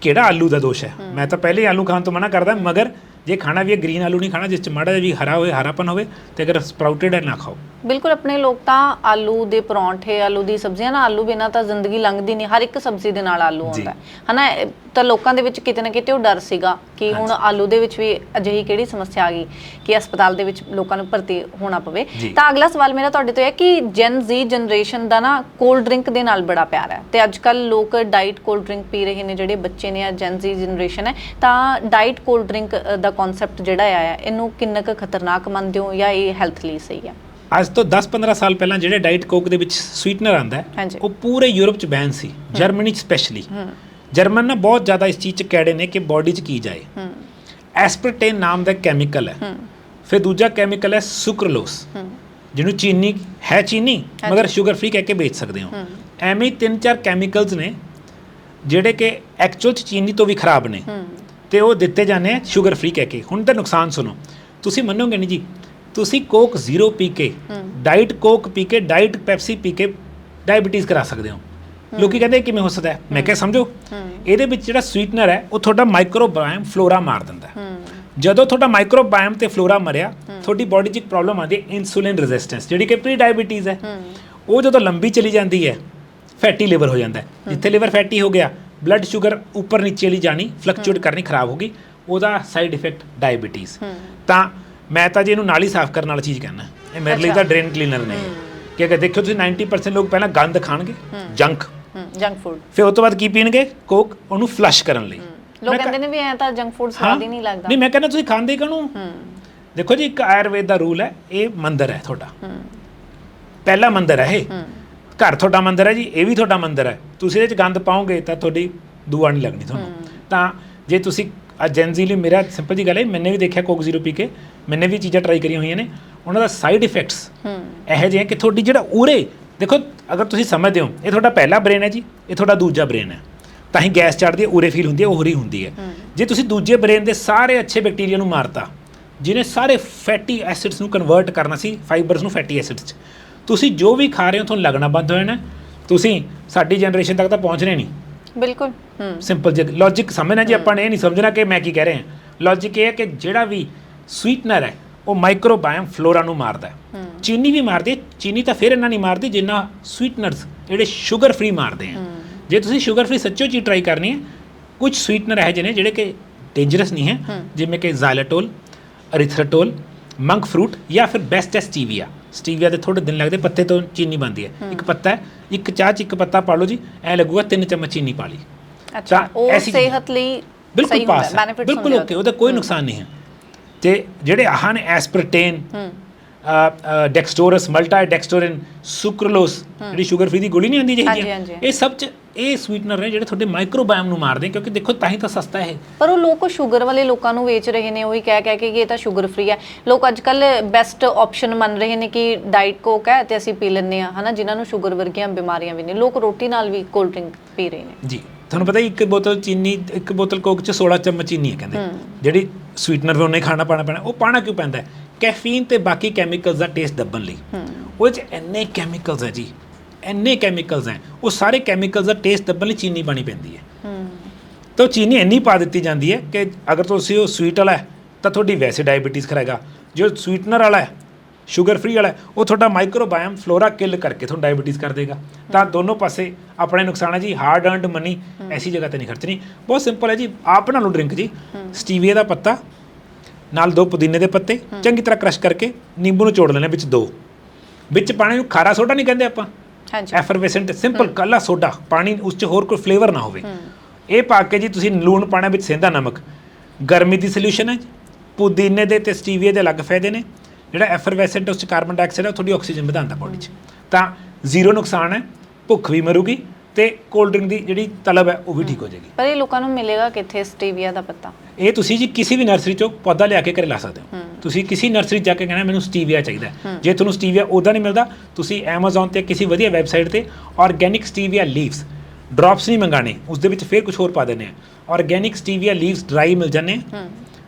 ਕਿਹੜਾ ਆਲੂ ਦਾ ਦੋਸ਼ ਹੈ? ਮੈਂ ਤਾਂ ਪਹਿਲੇ ਆਲੂ ਖਾਣ ਤੋਂ ਮਨਾ ਕਰਦਾ ਮਗਰ ਜੇ ਖਾਣਾ ਵੀ ਹੈ ਗ੍ਰੀਨ ਆਲੂ ਨਹੀਂ ਖਾਣਾ ਜਿਸ ਚ ਮਾੜਾ ਜਿਹਾ ਵੀ ਹਰਾ ਹੋਵੇ ਹਰਾਪਨ ਹੋਵੇ ਤੇ ਅਗਰ ਸਪਰਾਊਟਡ ਹੈ ਨਾ ਖਾਓ ਬਿਲਕੁਲ ਆਪਣੇ ਲੋਕ ਤਾਂ ਆਲੂ ਦੇ ਪਰੌਂਠੇ ਆਲੂ ਦੀ ਸਬਜ਼ੀਆਂ ਨਾ ਆਲੂ ਬਿਨਾਂ ਤਾਂ ਜ਼ਿੰਦਗੀ ਲੰਘਦੀ ਨਹੀਂ ਹਰ ਇੱਕ ਸਬਜ਼ੀ ਦੇ ਨਾਲ ਆਲੂ। ਹੁੰਦਾ ਹਨਾ ਤਾਂ ਲੋਕਾਂ ਦੇ ਵਿੱਚ ਕਿਤੇ ਨਾ ਕਿਤੇ ਉਹ ਡਰ ਸੀਗਾ ਕਿ ਹੁਣ ਆਲੂ ਦੇ ਵਿੱਚ ਵੀ ਅਜਿਹੀ ਕਿਹੜੀ ਸਮੱਸਿਆ ਆ ਗਈ ਕਿ ਹਸਪਤਾਲ ਦੇ ਵਿੱਚ ਲੋਕਾਂ ਨੂੰ ਭਰਤੀ ਹੋਣਾ ਪਵੇ। ਤਾਂ ਅਗਲਾ ਸਵਾਲ ਮੇਰਾ ਤੁਹਾਡੇ ਤੋਂ ਹੈ ਕਿ ਜੈਨ ਜ਼ੀ ਜਨਰੇਸ਼ਨ ਦਾ ਨਾ ਕੋਲਡ ਡਰਿੰਕ ਦੇ ਨਾਲ ਬੜਾ ਪਿਆਰ ਹੈ। ਤੇ ਅੱਜ ਕੱਲ ਲੋਕ ਡਾਈਟ ਕੋਲਡ ਡਰਿੰਕ ਪੀ ਰਹੇ ਨੇ ਜਿਹੜੇ ਬੱਚੇ ਨੇ ਆ ਜੈਨ ਜ਼ੀ ਜਨਰੇਸ਼ਨ ਹੈ ਤਾਂ ਡਾਈਟ ਕੋਲਡ ਡਰਿੰਕ ਦਾ ਕਨਸੈਪਟ ਜਿਹੜਾ ਆ ਇਹਨੂੰ ਕਿੰਨਾ ਕੁ ਖਤਰਨਾਕ ਮੰਨਦੇ ਹੋ ਜਾਂ ਇਹ ਹੈਲਥ ਲਈ ਸਹੀ ਆ ਅੱਜ ਤੋਂ 10-15 ਸਾਲ ਪਹਿਲਾਂ ਜਿਹੜੇ ਡਾਈਟ ਕੋਕ ਦੇ ਵਿੱਚ ਸਵੀਟਨਰ ਆਂਦਾ ਹੈ। ਉਹ ਪੂਰੇ ਯੂਰਪ ਚ ਬੈਨ ਸੀ ਜਰਮਨੀ ਚ ਸਪੈਸ਼ਲੀ ਜਰਮਨ ਨਾ ਬਹੁਤ ਜ਼ਿਆਦਾ ਇਸ ਚੀਜ਼ ਚ ਕੈੜੇ ਨੇ ਕਿ ਬਾਡੀ ਚ ਕੀ ਜਾਏ। ਹੂੰ। ਐਸਪਰਟੇਨ ਨਾਮ ਦਾ ਕੈਮੀਕਲ ਹੈ। ਹੂੰ। ਫਿਰ ਦੂਜਾ ਕੈਮੀਕਲ ਹੈ ਸੁਕਰਲੋਸ ਹੂੰ। ਜਿਹਨੂੰ ਚੀਨੀ ਹੈ ਚੀਨੀ ਮਗਰ ਸ਼ੂਗਰ ਫ੍ਰੀ ਕਹਿ ਕੇ ਵੇਚ ਸਕਦੇ ਹੋ। ਐਵੇਂ ਹੀ ਤਿੰਨ ਚਾਰ ਕੈਮੀਕਲਸ ਨੇ ਜਿਹੜੇ ਕਿ ਐਕਚੁਅਲ ਚ ਚੀਨੀ ਤੋਂ ਵੀ ਖਰਾਬ ਨੇ। ਹੂੰ। ਤੇ ਉਹ ਦਿੱਤੇ ਜਾਂਦੇ ਆ ਸ਼ੂਗਰ ਫ੍ਰੀ ਕਹਿ ਕੇ। ਹੁਣ ਤਾਂ ਨੁਕਸਾਨ ਸੁਣੋ। ਤੁਸੀਂ ਮੰਨੋਗੇ ਨਹੀਂ ਜੀ? ਤੁਸੀਂ ਕੋਕ ਜ਼ੀਰੋ ਪੀ ਕੇ ਡਾਈਟ ਕੋਕ ਪੀ ਕੇ ਡਾਈਟ ਪੈਪਸੀ ਪੀ ਕੇ ਡਾਇਬੀਟੀਜ਼ ਕਰਾ ਸਕਦੇ ਹੋ। ਲੋਕੀ ਕਹਿੰਦੇ ਕਿਵੇਂ ਹੋ ਸਕਦਾ ਮੈਂ ਕਿਹਾ ਸਮਝੋ। ਇਹਦੇ ਵਿੱਚ ਜਿਹੜਾ ਸਵੀਟਨਰ ਹੈ ਉਹ ਤੁਹਾਡਾ ਮਾਈਕਰੋਬਾਇਮ ਫਲੋਰਾ ਮਾਰ ਦਿੰਦਾ ਜਦੋਂ ਤੁਹਾਡਾ ਮਾਈਕਰੋਬਾਇਮ ਤੇ ਫਲੋਰਾ ਮਰਿਆ ਤੁਹਾਡੀ ਬਾਡੀ 'ਚ ਇੱਕ ਪ੍ਰੋਬਲਮ ਆਉਂਦੀ ਹੈ ਇਨਸੂਲਿਨ ਰੈਜ਼ਿਸਟੈਂਸ ਜਿਹੜੀ ਕਿ ਪ੍ਰੀ ਡਾਇਬੀਟੀਜ਼ ਹੈ। ਉਹ ਜਦੋਂ ਲੰਬੀ ਚਲੀ ਜਾਂਦੀ ਹੈ ਫੈਟੀ ਲਿਵਰ ਹੋ ਜਾਂਦਾ ਜਿੱਥੇ ਲਿਵਰ ਫੈਟੀ ਹੋ ਗਿਆ ਬਲੱਡ ਸ਼ੂਗਰ ਉੱਪਰ ਨੀਚੇ ਲਈ ਜਾਣੀ ਫਲਕਚੁਏਟ ਕਰਨੀ ਖਰਾਬ ਹੋ ਗਈ ਉਹਦਾ ਸਾਈਡ ਇਫੈਕਟ ਡਾਇਬੀਟੀਜ਼ ਤਾਂ ਮੈਂ ਤਾਂ ਜੀ ਇਹਨੂੰ ਨਾਲ ਹੀ ਸਾਫ਼ ਕਰਨ ਵਾਲੀ ਚੀਜ਼ ਕਹਿੰਦਾ ਇਹ ਮੇਰੇ ਲਈ। ਤਾਂ ਡਰੇਨ ਕਲੀਨਰ ਨੇ। ਕਿ ਅਗਰ ਦੇਖਿਓ ਤੁਸੀਂ 90% ਲੋਕ ਪਹਿਲਾਂ ਗੰਦ ਖਾਣਗੇ ਜੰਕ ਜੰਕ ਫੂਡ ਫਿਰ ਉਸ ਤੋਂ ਬਾਅਦ ਕੀ ਪੀਣਗੇ? ਕੋਕ ਉਹਨੂੰ ਫਲਸ਼ ਕਰਨ ਲਈ। ਲੋਕ ਕਹਿੰਦੇ ਨੇ ਵੀ ਐ ਤਾਂ ਜੰਕ ਫੂਡ ਸਵਾਦ ਹੀ ਨਹੀਂ ਲੱਗਦਾ। ਨਹੀਂ ਮੈਂ ਕਹਿੰਦਾ ਤੁਸੀਂ ਖਾਂਦੇ ਕਾਹਨੂੰ? ਦੇਖੋ ਜੀ ਇੱਕ ਆਯੁਰਵੇਦ ਦਾ ਰੂਲ ਹੈ ਇਹ ਮੰਦਰ ਹੈ ਤੁਹਾਡਾ। ਪਹਿਲਾ ਮੰਦਰ ਹੈ ਇਹ। ਘਰ ਤੁਹਾਡਾ ਮੰਦਰ ਹੈ ਜੀ ਇਹ ਵੀ ਤੁਹਾਡਾ ਮੰਦਰ ਹੈ। ਤੁਸੀਂ ਇਹਦੇ ਚ ਗੰਦ ਪਾਓਗੇ ਤਾਂ ਤੁਹਾਡੀ ਦੁਆ ਨਹੀਂ ਲੱਗਣੀ ਤੁਹਾਨੂੰ। ਤਾਂ ਜੇ ਤੁਸੀਂ ਏਜੰਸੀ ਲਈ ਮੇਰਾ ਸਿੰਪਲ ਜੀ ਗੱਲ ਹੈ ਮੈंने ਵੀ ਦੇਖਿਆ ਕੋਕ ਜ਼ੀਰੋ ਪੀ ਕੇ ਮੈंने ਵੀ ਚੀਜ਼ਾਂ ਟਰਾਈ ਕਰੀਆਂ ਹੋਈਆਂ ਨੇ ਉਹਨਾਂ ਦਾ ਸਾਈਡ ਇਫੈਕਟਸ ਹੂੰ। ਇਹੋ ਜਿਹੇ ਕਿ ਤੁਹਾਡੀ ਜਿਹੜਾ ਉਰੇ ਦੇਖੋ ਅਗਰ ਤੁਸੀਂ ਸਮਝਦੇ ਹੋ ਇਹ ਤੁਹਾਡਾ ਪਹਿਲਾ ਬ੍ਰੇਨ ਹੈ ਜੀ ਇਹ ਤੁਹਾਡਾ ਦੂਜਾ ਬ੍ਰੇਨ ਹੈ। ਤਾਂ ਹੀ ਗੈਸ ਚੜਦੀ ਹੈ ਉਰੇ ਫੀਲ ਹੁੰਦੀ ਹੈ ਉਹ ਹੀ ਹੁੰਦੀ ਹੈ। ਜੇ ਤੁਸੀਂ ਦੂਜੇ ਬ੍ਰੇਨ ਦੇ ਸਾਰੇ ਅੱਛੇ ਬੈਕਟੀਰੀਆ ਨੂੰ ਮਾਰਤਾ ਜਿਹਨੇ ਸਾਰੇ ਫੈਟੀ ਐਸਿਡਸ ਨੂੰ ਕਨਵਰਟ ਕਰਨਾ ਸੀ ਫਾਈਬਰਸ ਨੂੰ ਫੈਟੀ ਐਸਿਡਸ 'ਚ ਤੁਸੀਂ ਜੋ ਵੀ ਖਾ ਰਹੇ ਹੋ ਤੁਹਾਨੂੰ ਲੱਗਣਾ ਬੰਦ ਹੋ ਜਾਣਾ। ਤੁਸੀਂ ਸਾਡੀ ਜਨਰੇਸ਼ਨ ਤੱਕ ਤਾਂ ਪਹੁੰਚਣੇ ਨਹੀਂ। ਬਿਲਕੁਲ। ਹੂੰ। ਸਿੰਪਲ ਜਿਹਾ ਲੌਜੀਕ ਸਮਝਣਾ ਜੀ ਆਪਾਂ ਨੇ ਇਹ ਨਹੀਂ ਸਮਝਣਾ ਕਿ ਮੈਂ ਕੀ ਕਹਿ ਰਿਹਾ। ਲੌਜੀਕ ਇਹ ਹੈ ਕਿ ਜਿਹੜਾ ਵੀ ਸਵੀਟਨਰ ਹੈ ਉਹ ਮਾਈਕਰੋਬਾਇਓਮ ਫਲੋਰਾ ਨੂੰ ਮਾਰਦਾ ਹੈ। ਚੀਨੀ ਵੀ ਮਾਰਦੀ ਹੈ ਚੀਨੀ ਤਾਂ ਫਿਰ ਇੰਨਾ ਨਹੀਂ ਮਾਰਦੀ ਜਿੰਨਾ ਸਵੀਟਨਰਸ ਜਿਹੜੇ ਸ਼ੂਗਰ ਫ੍ਰੀ ਮਾਰਦੇ ਆ। ਜੇ ਤੁਸੀਂ ਸ਼ੂਗਰ ਫ੍ਰੀ ਸੱਚੋ ਚੀਜ਼ ਟਰਾਈ ਕਰਨੀ ਹੈ ਕੁਝ ਸਵੀਟਨਰ ਹੈ ਜਿਹਨੇ ਜਿਹੜੇ ਕਿ ਡੇਂਜਰਸ ਨਹੀਂ ਹੈ। ਜਿਵੇਂ ਕਿ ਜ਼ਾਇਲਟੋਲ ਅਰੀਥਰਟੋਲ ਮੰਕ ਫਰੂਟ ਜਾਂ ਫਿਰ ਬੈਸਟ ਹੈ ਸਟੀਵੀਆ ਦੇ ਥੋੜੇ ਦਿਨ ਲੱਗਦੇ ਪੱਤੇ ਤੋਂ ਚੀਨੀ ਬਣਦੀ ਹੈ। ਇੱਕ ਪੱਤਾ ਹੈ ਇੱਕ ਚਾਹ ਚ ਇੱਕ ਪੱਤਾ ਪਾ ਲਓ ਜੀ ਐ ਲੱਗੂਗਾ ਤਿੰਨ ਚਮਚ ਚੀਨੀ ਪਾ ਲਈ। ਅੱਛਾ ਤਾਂ ਉਹ ਐਸੀ- ਸਿਹਤ ਲਈ ਬਿਲਕੁਲ ਹੁੰਦਾ ਪਾਸ ਹੈ ਬੈਨੀਫਿਟਸ ਬਿਲਕੁਲ ਓਕੇ ਉਹਦਾ ਕੋਈ ਨੁਕਸਾਨ ਨਹੀਂ ਹੈ। ਤੇ ਜਿਹੜੇ ਆਹ ਨੇ ਐਸਪਰਟੇਨ ਡੈਕਸਟੋਰਸ ਮਲਟਾ ਡੈਕਸਟੋਰਿਨ ਸੁਕਰਲੋਸ ਜਿਹੜੀ ਸ਼ੂਗਰ ਫ੍ਰੀ ਦੀ ਗੋਲੀ ਨਹੀਂ ਹਾਂਜੀ, ਜਿਹੀ। ਇਹ ਸਭ ਚ ਇਹ ਸਵੀਟਨਰ ਨੇ ਜਿਹੜੇ ਤੁਹਾਡੇ ਮਾਈਕਰੋਬਾਇਓਮ ਨੂੰ ਮਾਰਦੇ ਕਿਉਂਕਿ ਦੇਖੋ ਤਾਂ ਹੀ ਤਾਂ ਸਸਤਾ ਹੈ। ਪਰ ਉਹ ਲੋਕ ਸ਼ੂਗਰ ਵਾਲੇ ਲੋਕਾਂ ਨੂੰ ਵੇਚ ਰਹੇ ਨੇ ਉਹੀ ਕਹਿ ਕਹਿ ਕੇ ਕਿ ਇਹ ਤਾਂ ਸ਼ੂਗਰ ਫ੍ਰੀ ਹੈ। ਲੋਕ ਅੱਜ ਕੱਲ ਬੈਸਟ ਆਪਸ਼ਨ ਮੰਨ ਰਹੇ ਨੇ ਕਿ ਡਾਈਟ ਕੋਕ ਹੈ ਤੇ ਅਸੀਂ ਪੀ ਲੈਂਦੇ ਆ ਹਨਾ ਜਿਨ੍ਹਾਂ ਨੂੰ ਸ਼ੂਗਰ ਵਰਗੀਆਂ ਬਿਮਾਰੀਆਂ ਵੀ ਨੇ। ਲੋਕ ਰੋਟੀ ਨਾਲ ਵੀ ਕੋਲਡ ਡਰਿੰਕ ਪੀ ਰਹੇ ਨੇ। ਜੀ ਤੁਹਾਨੂੰ ਪਤਾ ਹੀ ਇੱਕ ਬੋਤਲ ਚੀਨੀ ਇੱਕ ਬੋਤਲ ਕੋਕ ਚ 16 ਚਮਚ ਚੀਨੀ ਹੈ ਕਹਿੰਦੇ। ਜਿਹੜੀ ਸਵੀਟਨਰ ਵੀ ਉਹਨੇ ਖਾਣਾ ਪਾਣਾ ਪੈਣਾ ਉਹ ਪਾਣਾ ਕਿਉਂ ਪੈਂਦਾ ਕੈਫੀਨ ਤੇ ਬਾਕੀ ਕੈਮੀਕਲਸ ਦਾ ਟੇਸਟ ਦੱਬਣ ਲਈ। ਉਹਦੇ ਚ ਇੰਨੇ ਕੈਮੀਕਲਸ ਹੈ ਜੀ ਇੰਨੇ ਕੈਮੀਕਲਸ ਹੈ ਉਹ ਸਾਰੇ ਕੈਮੀਕਲਸ ਦਾ ਟੇਸਟ ਦੱਬਣ ਲਈ ਚੀਨੀ ਪਾਣੀ ਪੈਂਦੀ ਹੈ। ਤਾਂ ਉਹ ਚੀਨੀ ਇੰਨੀ ਪਾ ਦਿੱਤੀ ਜਾਂਦੀ ਹੈ ਕਿ ਅਗਰ ਤੁਸੀਂ ਉਹ ਸਵੀਟ ਵਾਲਾ ਹੈ ਤਾਂ ਤੁਹਾਡੀ ਵੈਸੇ ਡਾਇਬੀਟੀਜ਼ ਕਰਾਏਗਾ ਜੋ ਸਵੀਟਨਰ ਵਾਲਾ ਹੈ ਸ਼ੂਗਰ ਫ੍ਰੀ ਵਾਲਾ ਉਹ ਤੁਹਾਡਾ ਮਾਈਕਰੋਬਾਇਓਮ ਫਲੋਰਾ ਕਿਲ ਕਰਕੇ ਤੁਹਾਨੂੰ ਡਾਇਬੀਟੀਜ਼ ਕਰ ਦੇਗਾ। ਤਾਂ ਦੋਨੋਂ ਪਾਸੇ ਆਪਣੇ ਨੁਕਸਾਨ ਹੈ ਜੀ ਹਾਰਡ ਅਰਨਡ ਮਨੀ ਐਸੀ ਜਗ੍ਹਾ ਤੇ ਨਹੀਂ ਖਰਚਣੀ। ਬਹੁਤ ਸਿੰਪਲ ਹੈ ਜੀ ਆਪ ਬਣਾ ਲਓ ਡਰਿੰਕ ਜੀ ਸਟੀਵੀਆ ਦਾ ਪੱਤਾ ਨਾਲ ਦੋ ਪੁਦੀਨੇ ਦੇ ਪੱਤੇ ਚੰਗੀ ਤਰ੍ਹਾਂ ਕ੍ਰਸ਼ ਕਰਕੇ ਨਿੰਬੂ ਨੂੰ ਚੋੜ ਲੈਣਾ ਵਿੱਚ ਦੋ। ਵਿੱਚ ਪਾਣੀ ਨੂੰ ਖਾਰਾ ਸੋਡਾ ਨਹੀਂ ਕਹਿੰਦੇ ਆਪਾਂ। ਹਾਂਜੀ। ਐਫਰਵੇਸੈਂਟ ਸਿੰਪਲ ਕੱਲਾ ਸੋਡਾ ਪਾਣੀ ਉਸ ਚ ਹੋਰ ਕੋਈ ਫਲੇਵਰ ਨਾ ਹੋਵੇ। ਇਹ ਪਾ ਕੇ ਜੀ ਤੁਸੀਂ ਲੂਣ ਪਾਣਾ ਵਿੱਚ ਸੇਂਦਾ ਨਮਕ। ਗਰਮੀ ਦੀ ਸੋਲੂਸ਼ਨ ਹੈ। ਪੁਦੀਨੇ ਦੇ ਤੇ ਸਟੀਵੀਆ ਦੇ ਅਲੱਗ ਫਾਇਦੇ ਨੇ। ਜਿਹੜਾ ਐਫਰਵੇਸੈਂਟ ਉਸ ਚ ਕਾਰਬਨ ਡਾਈਆਕਸਾਈਡ ਹੈ ਥੋੜੀ ਆਕਸੀਜਨ ਵਧਾਉਂਦਾ ਬੋਡੀ ਚ। ਤਾਂ ਜ਼ੀਰੋ ਨੁਕਸਾਨ ਹੈ ਭੁੱਖ ਵੀ ਮਰੂਗੀ ਤੇ ਕੋਲਡ ਡਰਿੰਕ ਦੀ ਜਿਹੜੀ ਤਲਬ ਹੈ ਉਹ ਵੀ ਠੀਕ ਹੋ ਜਾਏਗੀ। ਪਰ ਇਹ ਲੋਕਾਂ ਨੂੰ ਮਿਲੇਗਾ ਕਿੱਥੇ? ਸਟੀਵੀਆ ਦਾ ਪੱਤਾ। ਇਹ ਤੁਸੀਂ ਜੀ ਕਿਸੇ ਵੀ ਨਰਸਰੀ ਚੋਂ ਪੌਦਾ ਲਿਆ ਕੇ ਘਰੇ ਲਾ ਸਕਦੇ ਹੋ। ਤੁਸੀਂ ਕਿਸੇ ਨਰਸਰੀ ਜਾ ਕੇ ਕਹਿਣਾ ਮੈਨੂੰ ਸਟੀਵੀਆ ਚਾਹੀਦਾ। ਜੇ ਤੁਹਾਨੂੰ ਸਟੀਵੀਆ ਉਹਦਾ ਨਹੀਂ ਮਿਲਦਾ ਤੁਸੀਂ Amazon ਤੇ ਕਿਸੇ ਵਧੀਆ ਵੈਬਸਾਈਟ ਤੇ ਆਰਗੈਨਿਕ ਸਟੀਵੀਆ ਲੀਵਸ ਡ੍ਰੌਪਸ ਨਹੀਂ ਮੰਗਾਣੇ ਉਸ ਦੇ ਵਿੱਚ ਫਿਰ ਕੁਝ ਹੋਰ ਪਾ ਦਿੰਦੇ ਆ ਆਰਗੈਨਿਕ ਸਟੀਵੀਆ ਲੀਵਸ ਡਰਾਈ ਮਿਲ ਜਾਂਦੇ